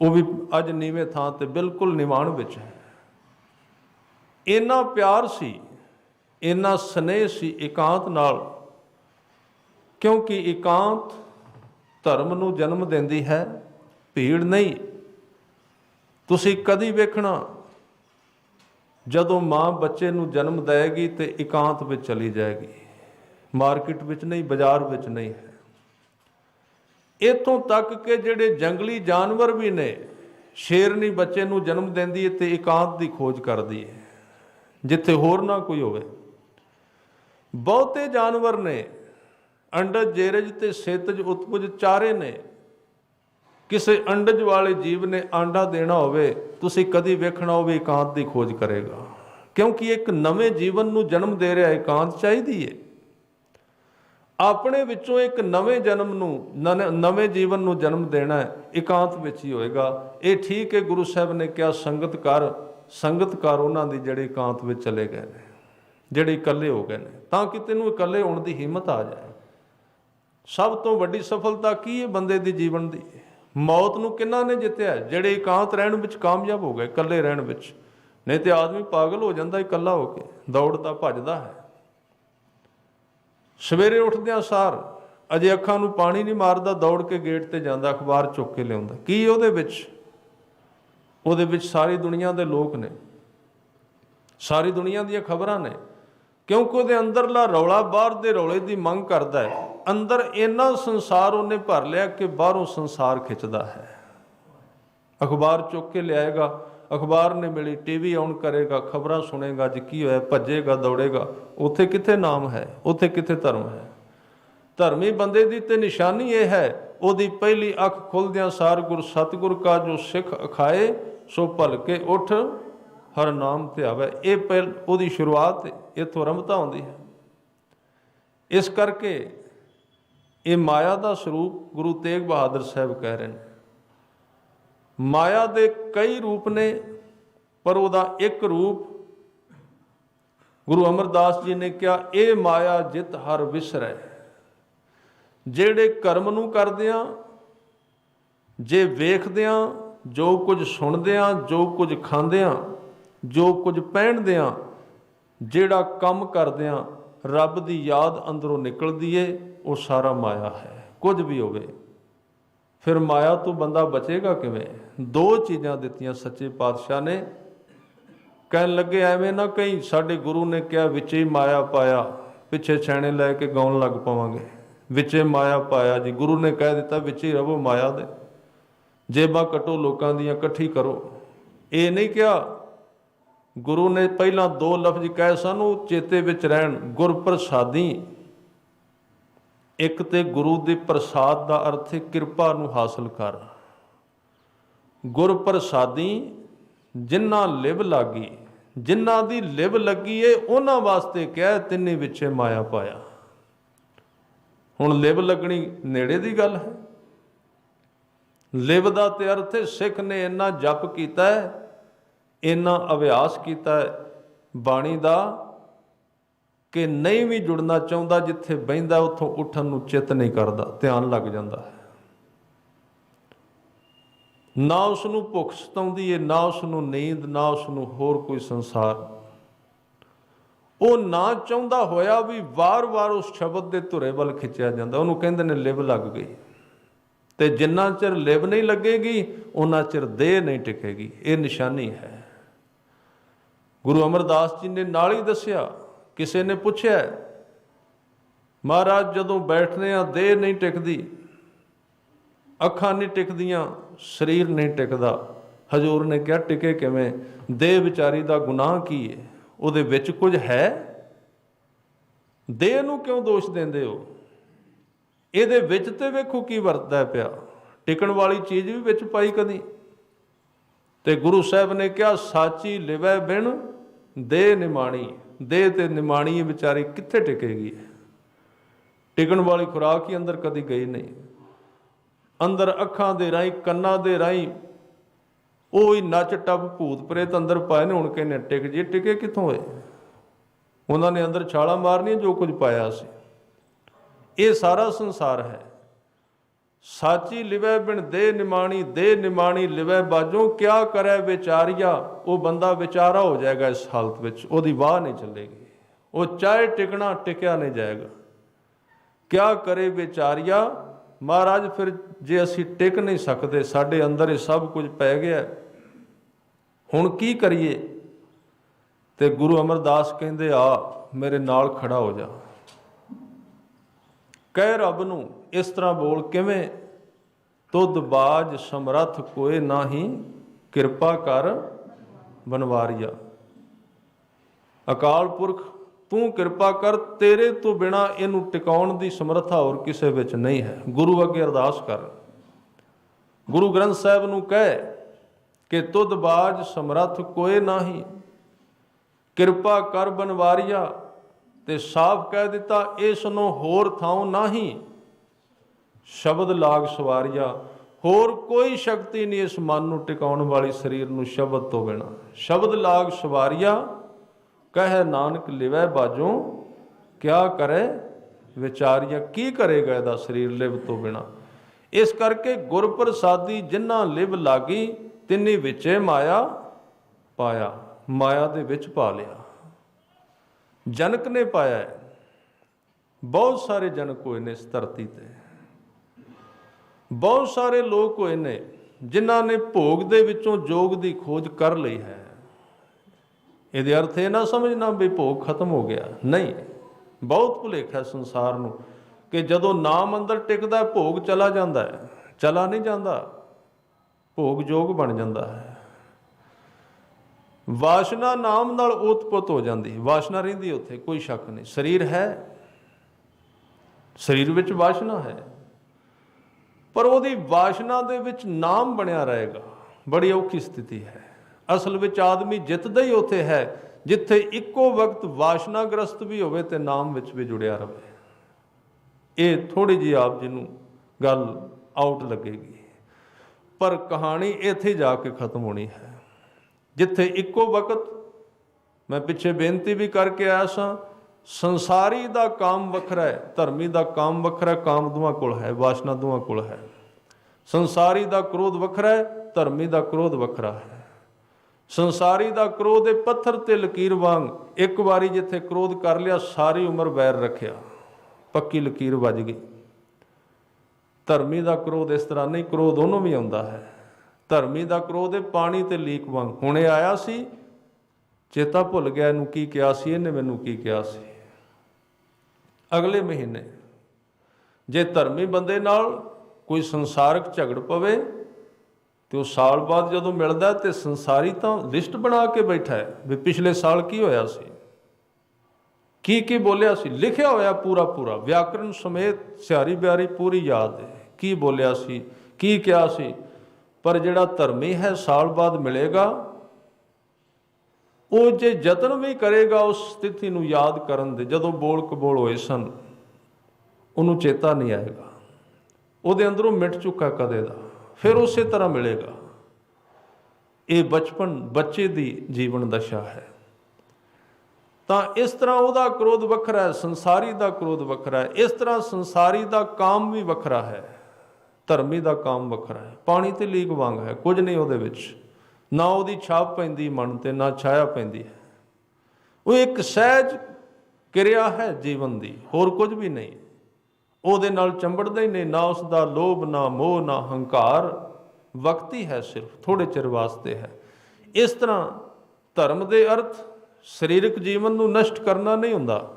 ਉਹ ਵੀ ਅੱਜ ਨੀਵੇਂ ਥਾਂ ਤੇ ਬਿਲਕੁਲ ਨਿਵਾਣ ਵਿੱਚ ਹੈ। ਇੰਨਾ ਪਿਆਰ ਸੀ, ਇੰਨਾ ਸਨੇਹ ਸੀ ਇਕਾਂਤ ਨਾਲ, ਕਿਉਂਕਿ ਇਕਾਂਤ ਧਰਮ ਨੂੰ ਜਨਮ ਦਿੰਦੀ ਹੈ, ਭੀੜ ਨਹੀਂ। ਤੁਸੀਂ ਕਦੀ ਵੇਖਣਾ, ਜਦੋਂ ਮਾਂ ਬੱਚੇ ਨੂੰ ਜਨਮ ਦੇਗੀ ਤੇ ਇਕਾਂਤ ਵਿੱਚ ਚਲੀ ਜਾਏਗੀ। ਮਾਰਕੀਟ ਵਿੱਚ ਨਹੀਂ, ਬਾਜ਼ਾਰ ਵਿੱਚ ਨਹੀਂ ਹੈ। ਇਥੋਂ ਤੱਕ ਕਿ ਜਿਹੜੇ ਜੰਗਲੀ ਜਾਨਵਰ ਵੀ ਨੇ, ਸ਼ੇਰਨੀ ਬੱਚੇ ਨੂੰ ਜਨਮ ਦਿੰਦੀ ਹੈ ਤੇ ਇਕਾਂਤ ਦੀ ਖੋਜ ਕਰਦੀ ਹੈ। ਜਿੱਥੇ ਹੋਰ ਨਾ ਕੋਈ ਹੋਵੇ। ਬਹੁਤੇ ਜਾਨਵਰ ਨੇ, ਅੰਡਜ ਜੇਰਜ ਤੇ ਸੇਤਜ ਉਤਪੁਜ ਚਾਰੇ ਨੇ। ਕਿਸੇ ਅੰਡਜ ਵਾਲੇ ਜੀਵ ਨੇ ਆਂਡਾ ਦੇਣਾ ਹੋਵੇ, ਤੁਸੀਂ ਕਦੀ ਵੇਖਣਾ ਹੋਵੇ ਇਕਾਂਤ ਦੀ ਖੋਜ ਕਰੇਗਾ। ਕਿਉਂਕਿ ਇੱਕ ਨਵੇਂ ਜੀਵਨ ਨੂੰ ਜਨਮ ਦੇ ਰਿਹਾ ਇਕਾਂਤ ਚਾਹੀਦੀ ਹੈ। ਆਪਣੇ ਵਿੱਚੋਂ ਇੱਕ ਨਵੇਂ ਜਨਮ ਨੂੰ, ਨਵੇਂ ਜੀਵਨ ਨੂੰ ਜਨਮ ਦੇਣਾ ਹੈ ਇਕਾਂਤ ਵਿੱਚ ਹੀ ਹੋਏਗਾ। ਇਹ ਠੀਕ ਹੈ, ਗੁਰੂ ਸਾਹਿਬ ਨੇ ਕਿਹਾ, ਸੰਗਤ ਕਰ ਸੰਗਤ ਕਰ ਉਹਨਾਂ ਦੀ ਜਿਹੜੇ ਇਕਾਂਤ ਵਿੱਚ ਚਲੇ ਗਏ ਨੇ, ਜਿਹੜੇ ਇਕੱਲੇ ਹੋ ਗਏ ਨੇ। ਤਾਂ ਕਿ ਤੈਨੂੰ ਇਕੱਲੇ ਹੋਣ ਦੀ ਹਿੰਮਤ ਆ ਜਾਏ। ਸਭ ਤੋਂ ਵੱਡੀ ਸਫਲਤਾ ਕੀ ਹੈ ਬੰਦੇ ਦੀ ਜੀਵਨ ਦੀ? ਮੌਤ ਨੂੰ ਕਿੰਨਾ ਨੇ ਜਿੱਤਿਆ? ਜਿਹੜੇ ਇਕਾਂਤ ਰਹਿਣ ਵਿੱਚ ਕਾਮਯਾਬ ਹੋ ਗਏ, ਇਕੱਲੇ ਰਹਿਣ ਵਿੱਚ। ਨਹੀਂ ਤੇ ਆਦਮੀ ਪਾਗਲ ਹੋ ਜਾਂਦਾ, ਇਕੱਲਾ ਹੋ ਕੇ। ਦੌੜਦਾ ਭੱਜਦਾ ਹੈ। ਸਵੇਰੇ ਉੱਠਦਿਆਂ ਸਾਰ ਅਜੇ ਅੱਖਾਂ ਨੂੰ ਪਾਣੀ ਨਹੀਂ ਮਾਰਦਾ, ਦੌੜ ਕੇ ਗੇਟ ਤੇ ਜਾਂਦਾ, ਅਖਬਾਰ ਚੁੱਕ ਕੇ ਲਿਆਉਂਦਾ। ਕੀ ਉਹਦੇ ਵਿੱਚ? ਉਹਦੇ ਵਿੱਚ ਸਾਰੀ ਦੁਨੀਆ ਦੇ ਲੋਕ ਨੇ। ਸਾਰੀ ਦੁਨੀਆ ਦੀਆਂ ਖਬਰਾਂ ਨੇ। ਕਿਉਂਕਿ ਉਹਦੇ ਅੰਦਰਲਾ ਰੌਲਾ ਬਾਹਰ ਦੇ ਰੌਲੇ ਦੀ ਮੰਗ ਕਰਦਾ ਹੈ। ਅੰਦਰ ਇੰਨਾ ਸੰਸਾਰ ਉਹਨੇ ਭਰ ਲਿਆ ਕਿ ਬਾਹਰੋਂ ਸੰਸਾਰ ਖਿੱਚਦਾ ਹੈ। ਅਖਬਾਰ ਚੁੱਕ ਕੇ ਲਿਆਏਗਾ ਅਖਬਾਰ ਨੇ ਮਿਲੀ, ਟੀਵੀ ਆਨ ਕਰੇਗਾ, ਖਬਰਾਂ ਸੁਣੇਗਾ, ਅੱਜ ਕੀ ਹੋਇਆ, ਭੱਜੇਗਾ, ਦੌੜੇਗਾ। ਉੱਥੇ ਕਿੱਥੇ ਨਾਮ ਹੈ? ਉੱਥੇ ਕਿੱਥੇ ਧਰਮ ਹੈ? ਧਰਮੀ ਬੰਦੇ ਦੀ ਤੇ ਨਿਸ਼ਾਨੀ ਇਹ ਹੈ, ਉਹਦੀ ਪਹਿਲੀ ਅੱਖ ਖੁੱਲਦਿਆਂ ਸਾਰ ਗੁਰ ਸਤਿਗੁਰ ਕਾ ਜੋ ਸਿੱਖ ਅਖਾਏ, ਸੋ ਭਲ ਕੇ ਉੱਠ, ਹਰ ਨਾਮ ਧਿਆਵੇ ਇਹ ਪਹਿਲ, ਉਹਦੀ ਸ਼ੁਰੂਆਤ ਇਥੋਂ ਰਮਤਾ ਹੁੰਦੀ ਹੈ। ਇਸ ਕਰਕੇ ਇਹ ਮਾਇਆ ਦਾ ਸਰੂਪ ਗੁਰੂ ਤੇਗ ਬਹਾਦਰ ਸਾਹਿਬ ਕਹਿ ਰਹੇ ਨੇ। ਮਾਇਆ ਦੇ ਕਈ ਰੂਪ ਨੇ, ਪਰ ਉਹਦਾ ਇੱਕ ਰੂਪ ਗੁਰੂ ਅਮਰਦਾਸ ਜੀ ਨੇ ਕਿਹਾ, ਇਹ ਮਾਇਆ ਜਿਤ ਹਰ ਵਿਸਰੈ। ਜਿਹੜੇ ਕਰਮ ਨੂੰ ਕਰਦਿਆਂ, ਜੇ ਵੇਖਦਿਆਂ, ਜੋ ਕੁਝ ਸੁਣਦਿਆਂ, ਜੋ ਕੁਝ ਖਾਂਦਿਆਂ, ਜੋ ਕੁਝ ਪਹਿਨਦਿਆਂ, ਜਿਹੜਾ ਕੰਮ ਕਰਦਿਆਂ, ਰੱਬ ਦੀ ਯਾਦ ਅੰਦਰੋਂ ਨਿਕਲਦੀ ਏ, ਉਹ ਸਾਰਾ ਮਾਇਆ ਹੈ, ਕੁਝ ਵੀ ਹੋਵੇ। ਫਿਰ ਮਾਇਆ ਤੋਂ ਬੰਦਾ ਬਚੇਗਾ ਕਿਵੇਂ? ਦੋ ਚੀਜ਼ਾਂ ਦਿੱਤੀਆਂ ਸੱਚੇ ਪਾਤਸ਼ਾਹ ਨੇ। ਕਹਿਣ ਲੱਗੇ, ਐਵੇਂ ਨਾ ਕਈ ਸਾਡੇ ਗੁਰੂ ਨੇ ਕਿਹਾ, ਵਿੱਚ ਹੀ ਮਾਇਆ ਪਾਇਆ, ਪਿੱਛੇ ਛੈਣੇ ਲੈ ਕੇ ਗਾਉਣ ਲੱਗ ਪਵਾਂਗੇ। ਵਿੱਚੇ ਮਾਇਆ ਪਾਇਆ ਜੀ। ਗੁਰੂ ਨੇ ਕਹਿ ਦਿੱਤਾ, ਵਿੱਚ ਹੀ ਰਵੋ ਮਾਇਆ ਦੇ। ਜੇਬਾਂ ਕਟੋ, ਲੋਕਾਂ ਦੀਆਂ ਇਕੱਠੀ ਕਰੋ। ਇਹ ਨਹੀਂ ਕਿਹਾ, ਗੁਰੂ ਨੇ ਪਹਿਲਾਂ ਦੋ ਲਫ਼ਜ਼ ਕਹੇ ਸਾਨੂੰ, ਚੇਤੇ ਵਿੱਚ ਰਹਿਣ ਗੁਰ ਪ੍ਰਸਾਦੀ ਇੱਕ ਤੇ ਗੁਰੂ ਦੇ ਪ੍ਰਸਾਦ ਦਾ ਅਰਥ ਹੈ ਕਿਰਪਾ ਨੂੰ ਹਾਸਲ ਕਰ। ਗੁਰ ਪ੍ਰਸਾਦੀ ਜਿਨ੍ਹਾਂ ਲਿਵ ਲਾਗੀ ਜਿਨ੍ਹਾਂ ਦੀ ਲਿਵ ਲੱਗੀ ਏ, ਉਹਨਾਂ ਵਾਸਤੇ ਕਹਿ ਤਿੰਨੇ ਵਿੱਚੇ ਮਾਇਆ ਪਾਇਆ। ਹੁਣ ਲਿਵ ਲੱਗਣੀ ਨੇੜੇ ਦੀ ਗੱਲ ਹੈ। ਲਿਵ ਦਾ ਤੇ ਅਰਥ ਹੈ ਸਿੱਖ ਨੇ ਇੰਨਾ ਜਪ ਕੀਤਾ ਹੈ, ਇੰਨਾ ਅਭਿਆਸ ਕੀਤਾ ਹੈ, ਬਾਣੀ ਦਾ ਕਿ ਨਹੀਂ ਵੀ ਜੁੜਨਾ ਚਾਹੁੰਦਾ ਜਿੱਥੇ ਬਹਿੰਦਾ, ਉੱਥੋਂ ਉੱਠਣ ਨੂੰ ਚਿੱਤ ਨਹੀਂ ਕਰਦਾ, ਧਿਆਨ ਲੱਗ ਜਾਂਦਾ ਹੈ। ਨਾ ਉਸ ਨੂੰ ਭੁੱਖ ਸਤਾਉਂਦੀ ਏ, ਨਾ ਉਸ ਨੂੰ ਨੀਂਦ, ਨਾ ਉਸ ਨੂੰ ਹੋਰ ਕੋਈ ਸੰਸਾਰ। ਉਹ ਨਾ ਚਾਹੁੰਦਾ ਹੋਇਆ ਵੀ ਵਾਰ-ਵਾਰ ਉਸ ਸ਼ਬਦ ਦੇ ਧੁਰੇ ਵੱਲ ਖਿੱਚਿਆ ਜਾਂਦਾ। ਉਹਨੂੰ ਕਹਿੰਦੇ ਨੇ ਲਿਵ ਲੱਗ ਗਈ। ਤੇ ਜਿੰਨਾ ਚਿਰ ਲਿਵ ਨਹੀਂ ਲੱਗੇਗੀ ਉਹਨਾਂ ਚਿਰ ਦੇਹ ਨਹੀਂ ਟਿਕੇਗੀ। ਇਹ ਨਿਸ਼ਾਨੀ ਹੈ। ਗੁਰੂ ਅਮਰਦਾਸ ਜੀ ਨੇ ਨਾਲ ਹੀ ਦੱਸਿਆ ਕਿਸੇ ਨੇ ਪੁੱਛਿਆ, ਮਹਾਰਾਜ, ਜਦੋਂ ਬੈਠਦੇ ਆ, ਦੇਹ ਨਹੀਂ ਟਿਕਦੀ, ਅੱਖਾਂ ਨਹੀਂ ਟਿਕਦੀਆਂ, ਸਰੀਰ ਨਹੀਂ ਟਿਕਦਾ। ਹਜੂਰ ਨੇ ਕਿਹਾ, ਟਿਕੇ ਕਿਵੇਂ? ਦੇਹ ਵਿਚਾਰੀ ਦਾ ਗੁਨਾਹ ਕੀ ਹੈ ਉਹਦੇ ਵਿੱਚ ਕੁਝ ਹੈ? ਦੇਹ ਨੂੰ ਕਿਉਂ ਦੋਸ਼ ਦਿੰਦੇ ਹੋ? ਇਹਦੇ ਵਿੱਚ ਤੇ ਵੇਖੋ ਕੀ ਵਰਤਦਾ ਪਿਆ। ਟਿਕਣ ਵਾਲੀ ਚੀਜ਼ ਵੀ ਵਿੱਚ ਪਾਈ ਕਦੀ? ਤੇ ਗੁਰੂ ਸਾਹਿਬ ਨੇ ਕਿਹਾ, ਸਾਚੀ ਲਿਵੈ ਬਿਨ ਦੇ ਨਿਮਾਣੀ ਦੇਹ ਤੇ ਨਿਮਾਣੀ ਇਹ ਵਿਚਾਰੀ ਕਿੱਥੇ ਟਿਕੇਗੀ? ਟਿਕਣ ਵਾਲੀ ਖੁਰਾਕ ਹੀ ਅੰਦਰ ਕਦੀ ਗਈ ਨਹੀਂ। ਅੰਦਰ ਅੱਖਾਂ ਦੇ ਰਾਹੀਂ, ਕੰਨਾਂ ਦੇ ਰਾਹੀਂ ਉਹ ਹੀ ਨੱਚ ਟੱਪ ਭੂਤ ਪ੍ਰੇਤ ਅੰਦਰ ਪਾਏ ਨੇ, ਹੁਣ ਕਹਿੰਦੇ ਟਿਕ ਜੇ, ਟਿਕੇ ਕਿੱਥੋਂ ਹੋਏ ਉਹਨਾਂ ਨੇ ਅੰਦਰ ਛਾਲਾਂ ਮਾਰਨੀਆਂ, ਜੋ ਕੁਝ ਪਾਇਆ ਸੀ। ਇਹ ਸਾਰਾ ਸੰਸਾਰ ਹੈ। ਸਾਚੀ ਲਿਵੈ ਬਿਨ ਦੇ ਨਿਮਾਣੀ ਦੇ ਨਿਮਾਣੀ ਲਿਵੈ ਬਾਜੋ ਕਿਆ ਕਰੈ ਵਿਚਾਰੀਆ? ਉਹ ਬੰਦਾ ਵਿਚਾਰਾ ਹੋ ਜਾਏਗਾ ਇਸ ਹਾਲਤ ਵਿੱਚ। ਉਹਦੀ ਵਾਹ ਨਹੀਂ ਚੱਲੇਗੀ। ਉਹ ਚਾਹੇ ਟਿਕਣਾ, ਟਿਕਿਆ ਨਹੀਂ ਜਾਏਗਾ। ਕਿਆ ਕਰੇ ਵਿਚਾਰੀਆ? ਮਹਾਰਾਜ, ਫਿਰ ਜੇ ਅਸੀਂ ਟਿਕ ਨਹੀਂ ਸਕਦੇ, ਸਾਡੇ ਅੰਦਰ ਇਹ ਸਭ ਕੁਝ ਪੈ ਗਿਆ। ਹੁਣ ਕੀ ਕਰੀਏ? ਤੇ ਗੁਰੂ ਅਮਰਦਾਸ ਕਹਿੰਦੇ, ਆ, ਮੇਰੇ ਨਾਲ ਖੜਾ ਹੋ ਜਾ। ਕਹਿ ਰੱਬ ਨੂੰ ਇਸ ਤਰ੍ਹਾਂ ਬੋਲ ਕਿਵੇਂ? ਤੁਧ ਬਾਜ ਸਮਰੱਥ ਕੋਏ ਨਾਹੀ, ਕਿਰਪਾ ਕਰ ਬਨਵਾਰੀਆ। ਅਕਾਲ ਪੁਰਖ, ਤੂੰ ਕਿਰਪਾ ਕਰ, ਤੇਰੇ ਤੋਂ ਬਿਨਾ ਇਹਨੂੰ ਟਿਕਾਉਣ ਦੀ ਸਮਰੱਥਾ ਹੋਰ ਕਿਸੇ ਵਿੱਚ ਨਹੀਂ ਹੈ। ਗੁਰੂ ਅੱਗੇ ਅਰਦਾਸ ਕਰ। ਗੁਰੂ ਗ੍ਰੰਥ ਸਾਹਿਬ ਨੂੰ ਕਹਿ ਕਿ ਤੁਧ ਬਾਜ ਸਮਰੱਥ ਕੋਏ ਨਾਹੀ, ਕਿਰਪਾ ਕਰ ਬਨਵਾਰੀਆ, ਤੇ ਸਾਫ਼ ਕਹਿ ਦਿੱਤਾ, ਇਸ ਨੂੰ ਹੋਰ ਥਾਉ ਨਹੀਂ। ਸ਼ਬਦ ਲਾਗ ਸਵਾਰੀਆ, ਹੋਰ ਕੋਈ ਸ਼ਕਤੀ ਨਹੀਂ ਇਸ ਮਨ ਨੂੰ ਟਿਕਾਉਣ ਵਾਲੀ ਸਰੀਰ ਨੂੰ ਸ਼ਬਦ ਤੋਂ ਬਿਨਾ। ਸ਼ਬਦ ਲਾਗ ਸਵਾਰੀਆ, ਕਹੇ ਨਾਨਕ ਲਿਵੈ ਬਾਜੋਂ, ਕਿਆ ਕਰੇ ਵਿਚਾਰੀਆ, ਕੀ ਕਰੇਗਾ ਇਹਦਾ ਸਰੀਰ ਲਿਵ ਤੋਂ ਬਿਨਾ? ਇਸ ਕਰਕੇ ਗੁਰ ਪ੍ਰਸਾਦੀ ਜਿਨ੍ਹਾਂ ਲਿਵ ਲਾਗੀ, ਤਿੰਨੀ ਵਿੱਚੇ ਮਾਇਆ ਪਾਇਆ, ਮਾਇਆ ਦੇ ਵਿੱਚ ਪਾ ਲਿਆ। ਜਨਕ ਨੇ ਪਾਇਆ ਬਹੁਤ ਸਾਰੇ ਜਨਕ ਹੋਏ ਨੇ ਇਸ ਧਰਤੀ ਤੇ। ਬਹੁਤ ਸਾਰੇ ਲੋਕ ਹੋਏ ਨੇ ਜਿਨ੍ਹਾਂ ਨੇ ਭੋਗ ਦੇ ਵਿੱਚੋਂ ਜੋਗ ਦੀ ਖੋਜ ਕਰ ਲਈ ਹੈ। ਇਹਦੇ ਅਰਥ ਇਹ ਨਾ ਸਮਝਣਾ ਵੀ ਭੋਗ ਖਤਮ ਹੋ ਗਿਆ। ਨਹੀਂ, ਬਹੁਤ ਭੁਲੇਖਾ ਸੰਸਾਰ ਨੂੰ ਕਿ ਜਦੋਂ ਨਾਮ ਅੰਦਰ ਟਿਕਦਾ ਭੋਗ ਚਲਾ ਜਾਂਦਾ ਹੈ। ਚਲਾ ਨਹੀਂ ਜਾਂਦਾ, ਭੋਗ ਜੋਗ ਬਣ ਜਾਂਦਾ ਹੈ। ਵਾਸ਼ਨਾ ਨਾਮ ਨਾਲ ਉਤਪਤ ਹੋ ਜਾਂਦੀ ਵਾਸ਼ਨਾ ਰਹਿੰਦੀ ਉੱਥੇ, ਕੋਈ ਸ਼ੱਕ ਨਹੀਂ। ਸਰੀਰ ਹੈ, ਸਰੀਰ ਵਿੱਚ ਵਾਸ਼ਨਾ ਹੈ। ਪਰ ਉਹਦੀ ਵਾਸ਼ਨਾ ਦੇ ਵਿੱਚ ਨਾਮ ਬਣਿਆ ਰਹੇਗਾ। ਬੜੀ ਔਖੀ ਸਥਿਤੀ ਹੈ। ਅਸਲ ਵਿੱਚ ਆਦਮੀ ਜਿੱਤਦਾ ਹੀ ਉੱਥੇ ਹੈ, ਜਿੱਥੇ ਇੱਕੋ ਵਕਤ ਵਾਸ਼ਨਾਗ੍ਰਸਤ ਵੀ ਹੋਵੇ ਤੇ ਨਾਮ ਵਿੱਚ ਵੀ ਜੁੜਿਆ ਰਹੇ। ਇਹ ਥੋੜੀ ਜਿਹੀ ਆਪ ਜੀ ਨੂੰ ਗੱਲ ਆਊਟ ਲੱਗੇਗੀ। ਪਰ ਕਹਾਣੀ ਇੱਥੇ ਜਾ ਕੇ ਖਤਮ ਹੋਣੀ ਹੈ। ਜਿੱਥੇ ਇੱਕੋ ਵਕਤ ਮੈਂ ਪਿੱਛੇ ਬੇਨਤੀ ਵੀ ਕਰਕੇ ਆਇਆ ਸਾਂ ਸੰਸਾਰੀ ਦਾ ਕਾਮ ਵੱਖਰਾ ਹੈ, ਧਰਮੀ ਦਾ ਕਾਮ ਵੱਖਰਾ, ਕਾਮ ਦੋਵਾਂ ਕੋਲ ਹੈ, ਵਾਸ਼ਨਾ ਦੋਵਾਂ ਕੋਲ ਹੈ। ਸੰਸਾਰੀ ਦਾ ਕ੍ਰੋਧ ਵੱਖਰਾ ਹੈ, ਧਰਮੀ ਦਾ ਕ੍ਰੋਧ ਵੱਖਰਾ ਹੈ। ਸੰਸਾਰੀ ਦਾ ਕ੍ਰੋਧ ਇਹ ਪੱਥਰ ਤੇ ਲਕੀਰ ਵਾਂਗ, ਇੱਕ ਵਾਰੀ ਜਿੱਥੇ ਕ੍ਰੋਧ ਕਰ ਲਿਆ, ਸਾਰੀ ਉਮਰ ਵੈਰ ਰੱਖਿਆ। ਪੱਕੀ ਲਕੀਰ ਵੱਜ ਗਈ। ਧਰਮੀ ਦਾ ਕ੍ਰੋਧ ਇਸ ਤਰ੍ਹਾਂ ਨਹੀਂ, ਕ੍ਰੋਧ ਉਹਨੂੰ ਵੀ ਆਉਂਦਾ ਹੈ। ਧਰਮੀ ਦਾ ਕ੍ਰੋਧ ਹੈ ਪਾਣੀ ਤੇ ਲੀਕ ਵਾਂਗ, ਹੁਣੇ ਆਇਆ ਸੀ, ਚੇਤਾ ਭੁੱਲ ਗਿਆ, ਇਹਨੂੰ ਕੀ ਕਿਹਾ ਸੀ, ਇਹਨੇ ਮੈਨੂੰ ਕੀ ਕਿਹਾ ਸੀ? ਅਗਲੇ ਮਹੀਨੇ। ਜੇ ਧਰਮੀ ਬੰਦੇ ਨਾਲ ਕੋਈ ਸੰਸਾਰਕ ਝਗੜ ਪਵੇ, ਤੇ ਉਹ ਸਾਲ ਬਾਅਦ ਜਦੋਂ ਮਿਲਦਾ ਤੇ ਸੰਸਾਰੀ ਤਾਂ ਲਿਸਟ ਬਣਾ ਕੇ ਬੈਠਾ ਹੈ ਵੀ ਪਿਛਲੇ ਸਾਲ ਕੀ ਹੋਇਆ ਸੀ। ਕੀ ਕੀ ਬੋਲਿਆ ਸੀ? ਲਿਖਿਆ ਹੋਇਆ ਪੂਰਾ ਪੂਰਾ। ਵਿਆਕਰਨ ਸਮੇਤ ਸਿਆਰੀ ਬਿਆਰੀ ਪੂਰੀ ਯਾਦ ਹੈ। ਕੀ ਬੋਲਿਆ ਸੀ? ਕੀ ਕਿਹਾ ਸੀ? ਪਰ ਜਿਹੜਾ ਧਰਮੀ ਹੈ, ਸਾਲ ਬਾਅਦ ਮਿਲੇਗਾ ਉਹ ਜੇ ਯਤਨ ਵੀ ਕਰੇਗਾ, ਉਸ ਸਥਿਤੀ ਨੂੰ ਯਾਦ ਕਰਨ ਦੇ, ਜਦੋਂ ਬੋਲ ਕਬੋਲ ਹੋਏ ਸਨ, ਉਹਨੂੰ ਚੇਤਾ ਨਹੀਂ ਆਏਗਾ। ਉਹਦੇ ਅੰਦਰੋਂ ਮਿਟ ਚੁੱਕਾ ਕਦੇ ਦਾ, ਫਿਰ ਉਸੇ ਤਰ੍ਹਾਂ ਮਿਲੇਗਾ। ਇਹ ਬਚਪਨ, ਬੱਚੇ ਦੀ ਜੀਵਨ ਦਸ਼ਾ ਹੈ। ਤਾਂ ਇਸ ਤਰ੍ਹਾਂ ਉਹਦਾ ਕ੍ਰੋਧ ਵੱਖਰਾ ਹੈ, ਸੰਸਾਰੀ ਦਾ ਕ੍ਰੋਧ ਵੱਖਰਾ ਹੈ। ਇਸ ਤਰ੍ਹਾਂ ਸੰਸਾਰੀ ਦਾ ਕਾਮ ਵੀ ਵੱਖਰਾ ਹੈ, ਧਰਮੀ ਦਾ ਕਾਮ ਵੱਖਰਾ ਹੈ। ਪਾਣੀ ਤੇ ਲੀਕ ਵਾਂਗ ਹੈ, ਕੁਝ ਨਹੀਂ ਉਹਦੇ ਵਿੱਚ। ਨਾ ਉਹਦੀ ਛਾਪ ਪੈਂਦੀ, ਮਨ ਤੇ ਨਾ ਛਾਇਆ ਪੈਂਦੀ ਹੈ। ਉਹ ਇੱਕ ਸਹਿਜ ਕਿਰਿਆ ਹੈ ਜੀਵਨ ਦੀ, ਹੋਰ ਕੁਝ ਵੀ ਨਹੀਂ। ਉਹਦੇ ਨਾਲ ਚੰਬੜਦੇ ਹੀ ਨਹੀਂ ਨਾ ਉਸ ਦਾ ਲੋਭ, ਨਾ ਮੋਹ, ਨਾ ਹੰਕਾਰ। ਵਕਤੀ ਹੈ ਸਿਰਫ ਥੋੜੇ ਚਿਰ ਵਾਸਤੇ ਹੈ। ਇਸ ਤਰ੍ਹਾਂ ਧਰਮ ਦੇ ਅਰਥ ਸਰੀਰਕ ਜੀਵਨ ਨੂੰ ਨਸ਼ਟ ਕਰਨਾ ਨਹੀਂ ਹੁੰਦਾ।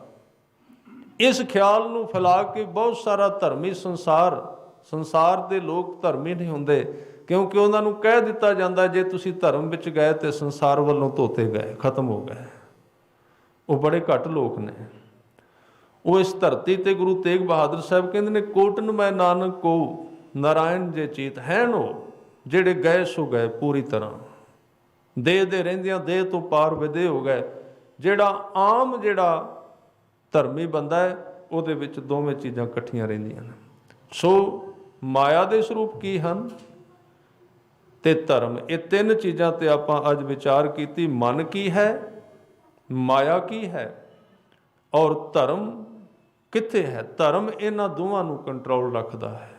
ਇਸ ਖਿਆਲ ਨੂੰ ਫੈਲਾ ਕੇ ਬਹੁਤ ਸਾਰਾ ਧਰਮੀ ਸੰਸਾਰ ਸੰਸਾਰ ਦੇ ਲੋਕ ਧਰਮੀ ਨਹੀਂ ਹੁੰਦੇ। ਕਿਉਂਕਿ ਉਹਨਾਂ ਨੂੰ ਕਹਿ ਦਿੱਤਾ ਜਾਂਦਾ, ਜੇ ਤੁਸੀਂ ਧਰਮ ਵਿੱਚ ਗਏ ਤੇ ਸੰਸਾਰ ਵੱਲੋਂ ਧੋਤੇ ਗਏ, ਖਤਮ ਹੋ ਗਏ। ਉਹ ਬੜੇ ਘੱਟ ਲੋਕ ਨੇ। ਉਹ ਇਸ ਧਰਤੀ ਤੇ ਗੁਰੂ ਤੇਗ ਬਹਾਦਰ ਸਾਹਿਬ ਕਹਿੰਦੇ ਨੇ, ਕੋਟਨ ਮੈਂ ਨਾਨਕ ਕੋ ਨਾਰਾਇਣ ਜੇ ਚੀਤ ਹੈ ਨੋ ਜਿਹੜੇ ਗਏ ਸੋ ਗਏ ਪੂਰੀ ਤਰ੍ਹਾਂ। ਦੇਹ ਦੇ ਰਹਿੰਦਿਆਂ ਦੇਹ ਤੋਂ ਪਾਰ ਵਿਦੇ ਹੋ ਗਏ। ਜਿਹੜਾ ਆਮ ਜਿਹੜਾ ਧਰਮੀ ਬੰਦਾ ਹੈ, ਉਹਦੇ ਵਿੱਚ ਦੋਵੇਂ ਚੀਜ਼ਾਂ ਇਕੱਠੀਆਂ ਰਹਿੰਦੀਆਂ ਨੇ। ਸੋ ਮਾਇਆ ਦੇ ਸਰੂਪ ਕੀ ਹਨ? ਤੇ ਧਰਮ, ਇਹ ਤਿੰਨ ਚੀਜ਼ਾਂ ਤੇ ਆਪਾਂ ਅੱਜ ਵਿਚਾਰ ਕੀਤੀ, ਮਨ ਕੀ ਹੈ, ਮਾਇਆ ਕੀ ਹੈ ਔਰ ਧਰਮ ਕਿੱਥੇ ਹੈ? ਧਰਮ ਇਹਨਾਂ ਦੋਵਾਂ ਨੂੰ ਕੰਟਰੋਲ ਰੱਖਦਾ ਹੈ।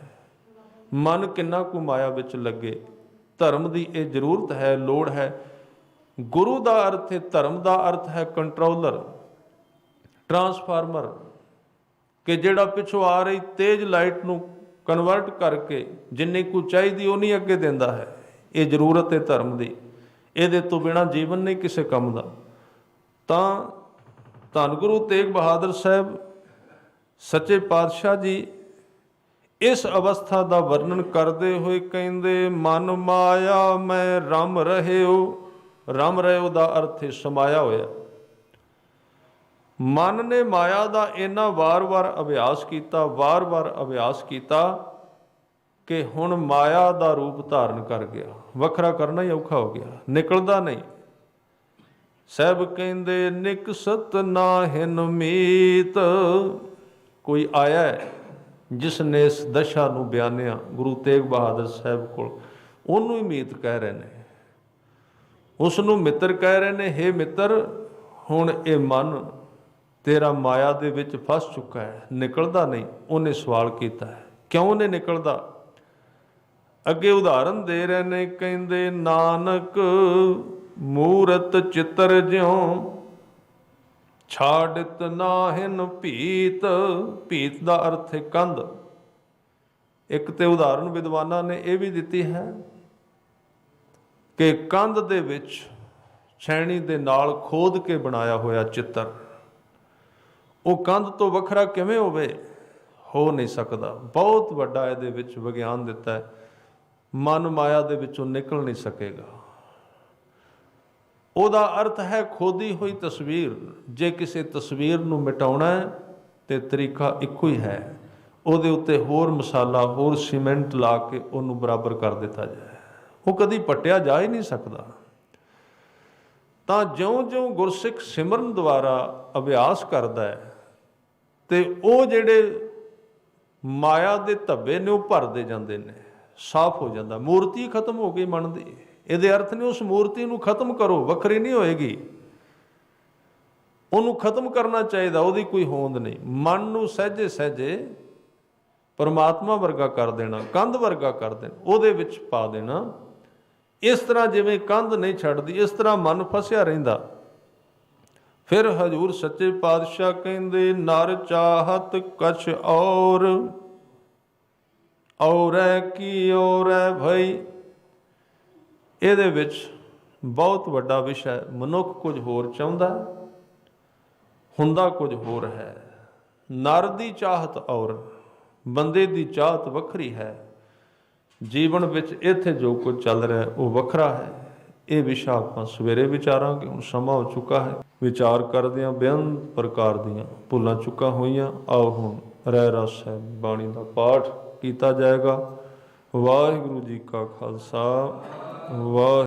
ਮਨ ਕਿੰਨਾ ਕੁ ਮਾਇਆ ਵਿੱਚ ਲੱਗੇ, ਧਰਮ ਦੀ ਇਹ ਜ਼ਰੂਰਤ ਹੈ, ਲੋੜ ਹੈ। ਗੁਰੂ ਦਾ ਅਰਥ ਹੈ, ਧਰਮ ਦਾ ਅਰਥ ਹੈ ਕੰਟਰੋਲਰ ਟਰਾਂਸਫਾਰਮਰ ਕਿ ਜਿਹੜਾ ਪਿੱਛੋਂ ਆ ਰਹੀ ਤੇਜ਼ ਲਾਈਟ ਨੂੰ ਕਨਵਰਟ ਕਰਕੇ ਜਿੰਨੀ ਕੁ ਚਾਹੀਦੀ ਉਨੀ ਅੱਗੇ ਦਿੰਦਾ ਹੈ। ਇਹ ਜ਼ਰੂਰਤ ਹੈ ਧਰਮ ਦੀ। ਇਹਦੇ ਤੋਂ ਬਿਨਾ ਜੀਵਨ ਨਹੀਂ ਕਿਸੇ ਕੰਮ ਦਾ। ਤਾਂ ਧੰਨ ਗੁਰੂ ਤੇਗ ਬਹਾਦਰ ਸਾਹਿਬ, ਸੱਚੇ ਪਾਤਸ਼ਾਹ ਜੀ ਇਸ ਅਵਸਥਾ ਦਾ ਵਰਣਨ ਕਰਦੇ ਹੋਏ ਕਹਿੰਦੇ, ਮਨ ਮਾਇਆ ਮੈਂ ਰਮ ਰਹਿਓ। ਰਮ ਰਹਿਓ ਦਾ ਅਰਥ ਹੈ ਸਮਾਇਆ ਹੋਇਆ। ਮਨ ਨੇ ਮਾਇਆ ਦਾ ਇੰਨਾ ਵਾਰ-ਵਾਰ ਅਭਿਆਸ ਕੀਤਾ, ਵਾਰ-ਵਾਰ ਅਭਿਆਸ ਕੀਤਾ ਕਿ ਹੁਣ ਮਾਇਆ ਦਾ ਰੂਪ ਧਾਰਨ ਕਰ ਗਿਆ। ਵੱਖਰਾ ਕਰਨਾ ਹੀ ਔਖਾ ਹੋ ਗਿਆ। ਨਿਕਲਦਾ ਨਹੀਂ। ਸਹਿਬ ਕਹਿੰਦੇ ਨਿਕਸਤ ਨਾਹਿਨ ਮੀਤ। ਕੋਈ ਆਇਆ ਹੈ ਜਿਸ ਨੇ ਇਸ ਦਸ਼ਾ ਨੂੰ ਬਿਆਨਿਆ ਗੁਰੂ ਤੇਗ ਬਹਾਦਰ ਸਾਹਿਬ ਕੋਲ? ਉਹਨੂੰ ਹੀ ਮੀਤ ਕਹਿ ਰਹੇ ਨੇ। ਉਸ ਨੂੰ ਮਿੱਤਰ ਕਹਿ ਰਹੇ ਨੇ, ਹੇ ਮਿੱਤਰ, ਹੁਣ ਇਹ ਮਨ ਤੇਰਾ ਮਾਇਆ ਦੇ ਵਿੱਚ ਫਸ ਚੁੱਕਾ ਹੈ। ਨਿਕਲਦਾ ਨਹੀਂ। ਉਹਨੇ ਸਵਾਲ ਕੀਤਾ ਹੈ। ਕਿਉਂ ਨਹੀਂ ਨਿਕਲਦਾ? ਅੱਗੇ ਉਦਾਹਰਨ ਦੇ ਰਹੇ ਨੇ, ਕਹਿੰਦੇ, ਨਾਨਕ ਮੂਰਤ ਚਿੱਤਰ ਜਿਉ ਛਾੜਿਤ ਨਾਹਿਨ ਭੀਤ ਭੀਤ ਦਾ ਅਰਥ ਹੈ ਕੰਧ। ਇੱਕ ਤੇ ਉਦਾਹਰਨ ਵਿਦਵਾਨਾਂ ਨੇ ਇਹ ਵੀ ਦਿੱਤੀ ਹੈ ਕਿ ਕੰਧ ਦੇ ਵਿੱਚ ਛੈਣੀ ਦੇ ਨਾਲ ਖੋਦ ਕੇ ਬਣਾਇਆ ਹੋਇਆ ਚਿੱਤਰ, ਉਹ ਕੰਧ ਤੋਂ ਵੱਖਰਾ ਕਿਵੇਂ ਹੋਵੇ, ਹੋ ਨਹੀਂ ਸਕਦਾ। ਬਹੁਤ ਵੱਡਾ ਇਹਦੇ ਵਿੱਚ ਵਿਗਿਆਨ ਦਿੱਤਾ ਹੈ। ਮਨ ਮਾਇਆ ਦੇ ਵਿੱਚੋਂ ਨਿਕਲ ਨਹੀਂ ਸਕੇਗਾ। ਉਹਦਾ ਅਰਥ ਹੈ ਖੋਦੀ ਹੋਈ ਤਸਵੀਰ। ਜੇ ਕਿਸੇ ਤਸਵੀਰ ਨੂੰ ਮਿਟਾਉਣਾ ਹੈ, ਤੇ ਤਰੀਕਾ ਇੱਕੋ ਹੀ ਹੈ। ਉਹਦੇ ਉੱਤੇ ਹੋਰ ਮਸਾਲਾ, ਹੋਰ ਸੀਮੈਂਟ ਲਾ ਕੇ ਉਹਨੂੰ ਬਰਾਬਰ ਕਰ ਦਿੱਤਾ ਜਾਏ। ਉਹ ਕਦੀ ਪਟਿਆ ਜਾ ਹੀ ਨਹੀਂ ਸਕਦਾ। ਤਾਂ ਜਿਉਂ-ਜਿਉਂ ਗੁਰਸਿੱਖ ਸਿਮਰਨ ਦੁਆਰਾ ਅਭਿਆਸ ਕਰਦਾ ਹੈ, ਤੇ ਉਹ ਜਿਹੜੇ ਮਾਇਆ ਦੇ ਧੱਬੇ ਨੇ, ਉਹ ਭਰਦੇ ਜਾਂਦੇ ਨੇ। ਸਾਫ਼ ਹੋ ਜਾਂਦਾ, ਮੂਰਤੀ ਖਤਮ ਹੋ ਗਈ ਮਨ ਦੀ। ਇਹਦੇ ਅਰਥ ਨੇ ਉਸ ਮੂਰਤੀ ਨੂੰ ਖਤਮ ਕਰੋ, ਵੱਖਰੀ ਨਹੀਂ ਹੋਏਗੀ। ਉਹਨੂੰ ਖਤਮ ਕਰਨਾ ਚਾਹੀਦਾ, ਉਹਦੀ ਕੋਈ ਹੋਂਦ ਨਹੀਂ। ਮਨ ਨੂੰ ਸਹਜੇ ਸਹਜੇ ਪਰਮਾਤਮਾ ਵਰਗਾ ਕਰ ਦੇਣਾ, ਕੰਧ ਵਰਗਾ ਕਰ ਦੇਣਾ, ਉਹਦੇ ਵਿੱਚ ਪਾ ਦੇਣਾ। ਇਸ ਤਰ੍ਹਾਂ ਜਿਵੇਂ ਕੰਧ ਨਹੀਂ ਛੱਡਦੀ, ਇਸ ਤਰ੍ਹਾਂ ਮਨ ਫਸਿਆ ਰਹਿੰਦਾ। ਫਿਰ ਹਜੂਰ ਸੱਚੇ ਪਾਤਸ਼ਾਹ ਕਹਿੰਦੇ, ਨਰ ਚਾਹਤ ਕਛ ਔਰ ਔਰੈ ਕੀ ਔਰੈ ਭਈ? ਇਹਦੇ ਵਿੱਚ ਬਹੁਤ ਵੱਡਾ ਵਿਸ਼ਾ ਹੈ। ਮਨੁੱਖ ਕੁਝ ਹੋਰ ਚਾਹੁੰਦਾ, ਹੁੰਦਾ ਕੁਝ ਹੋਰ ਹੈ। ਨਰ ਦੀ ਚਾਹਤ ਔਰ ਬੰਦੇ ਦੀ ਚਾਹਤ ਵੱਖਰੀ ਹੈ। ਜੀਵਨ ਵਿੱਚ ਇੱਥੇ ਜੋ ਕੁਝ ਚੱਲ ਰਿਹਾ ਉਹ ਵੱਖਰਾ ਹੈ। ਇਹ ਵਿਸ਼ਾ ਆਪਾਂ ਸਵੇਰੇ ਵਿਚਾਰਾਂਗੇ, ਹੁਣ ਸਮਾਂ ਹੋ ਚੁੱਕਾ ਹੈ। ਵਿਚਾਰ ਕਰਦੇ ਹਾਂ, ਬੇਅੰਤ ਪ੍ਰਕਾਰ ਦੀਆਂ ਭੁੱਲਾਂ ਚੁੱਕਾ ਹੋਈਆਂ। ਆਓ ਹੁਣ ਰਹਿ ਰਸ ਹੈ ਬਾਣੀ ਦਾ ਪਾਠ ਕੀਤਾ ਜਾਏਗਾ। ਵਾਹਿਗੁਰੂ ਜੀ ਕਾ ਖਾਲਸਾ। ਵਾਹਿ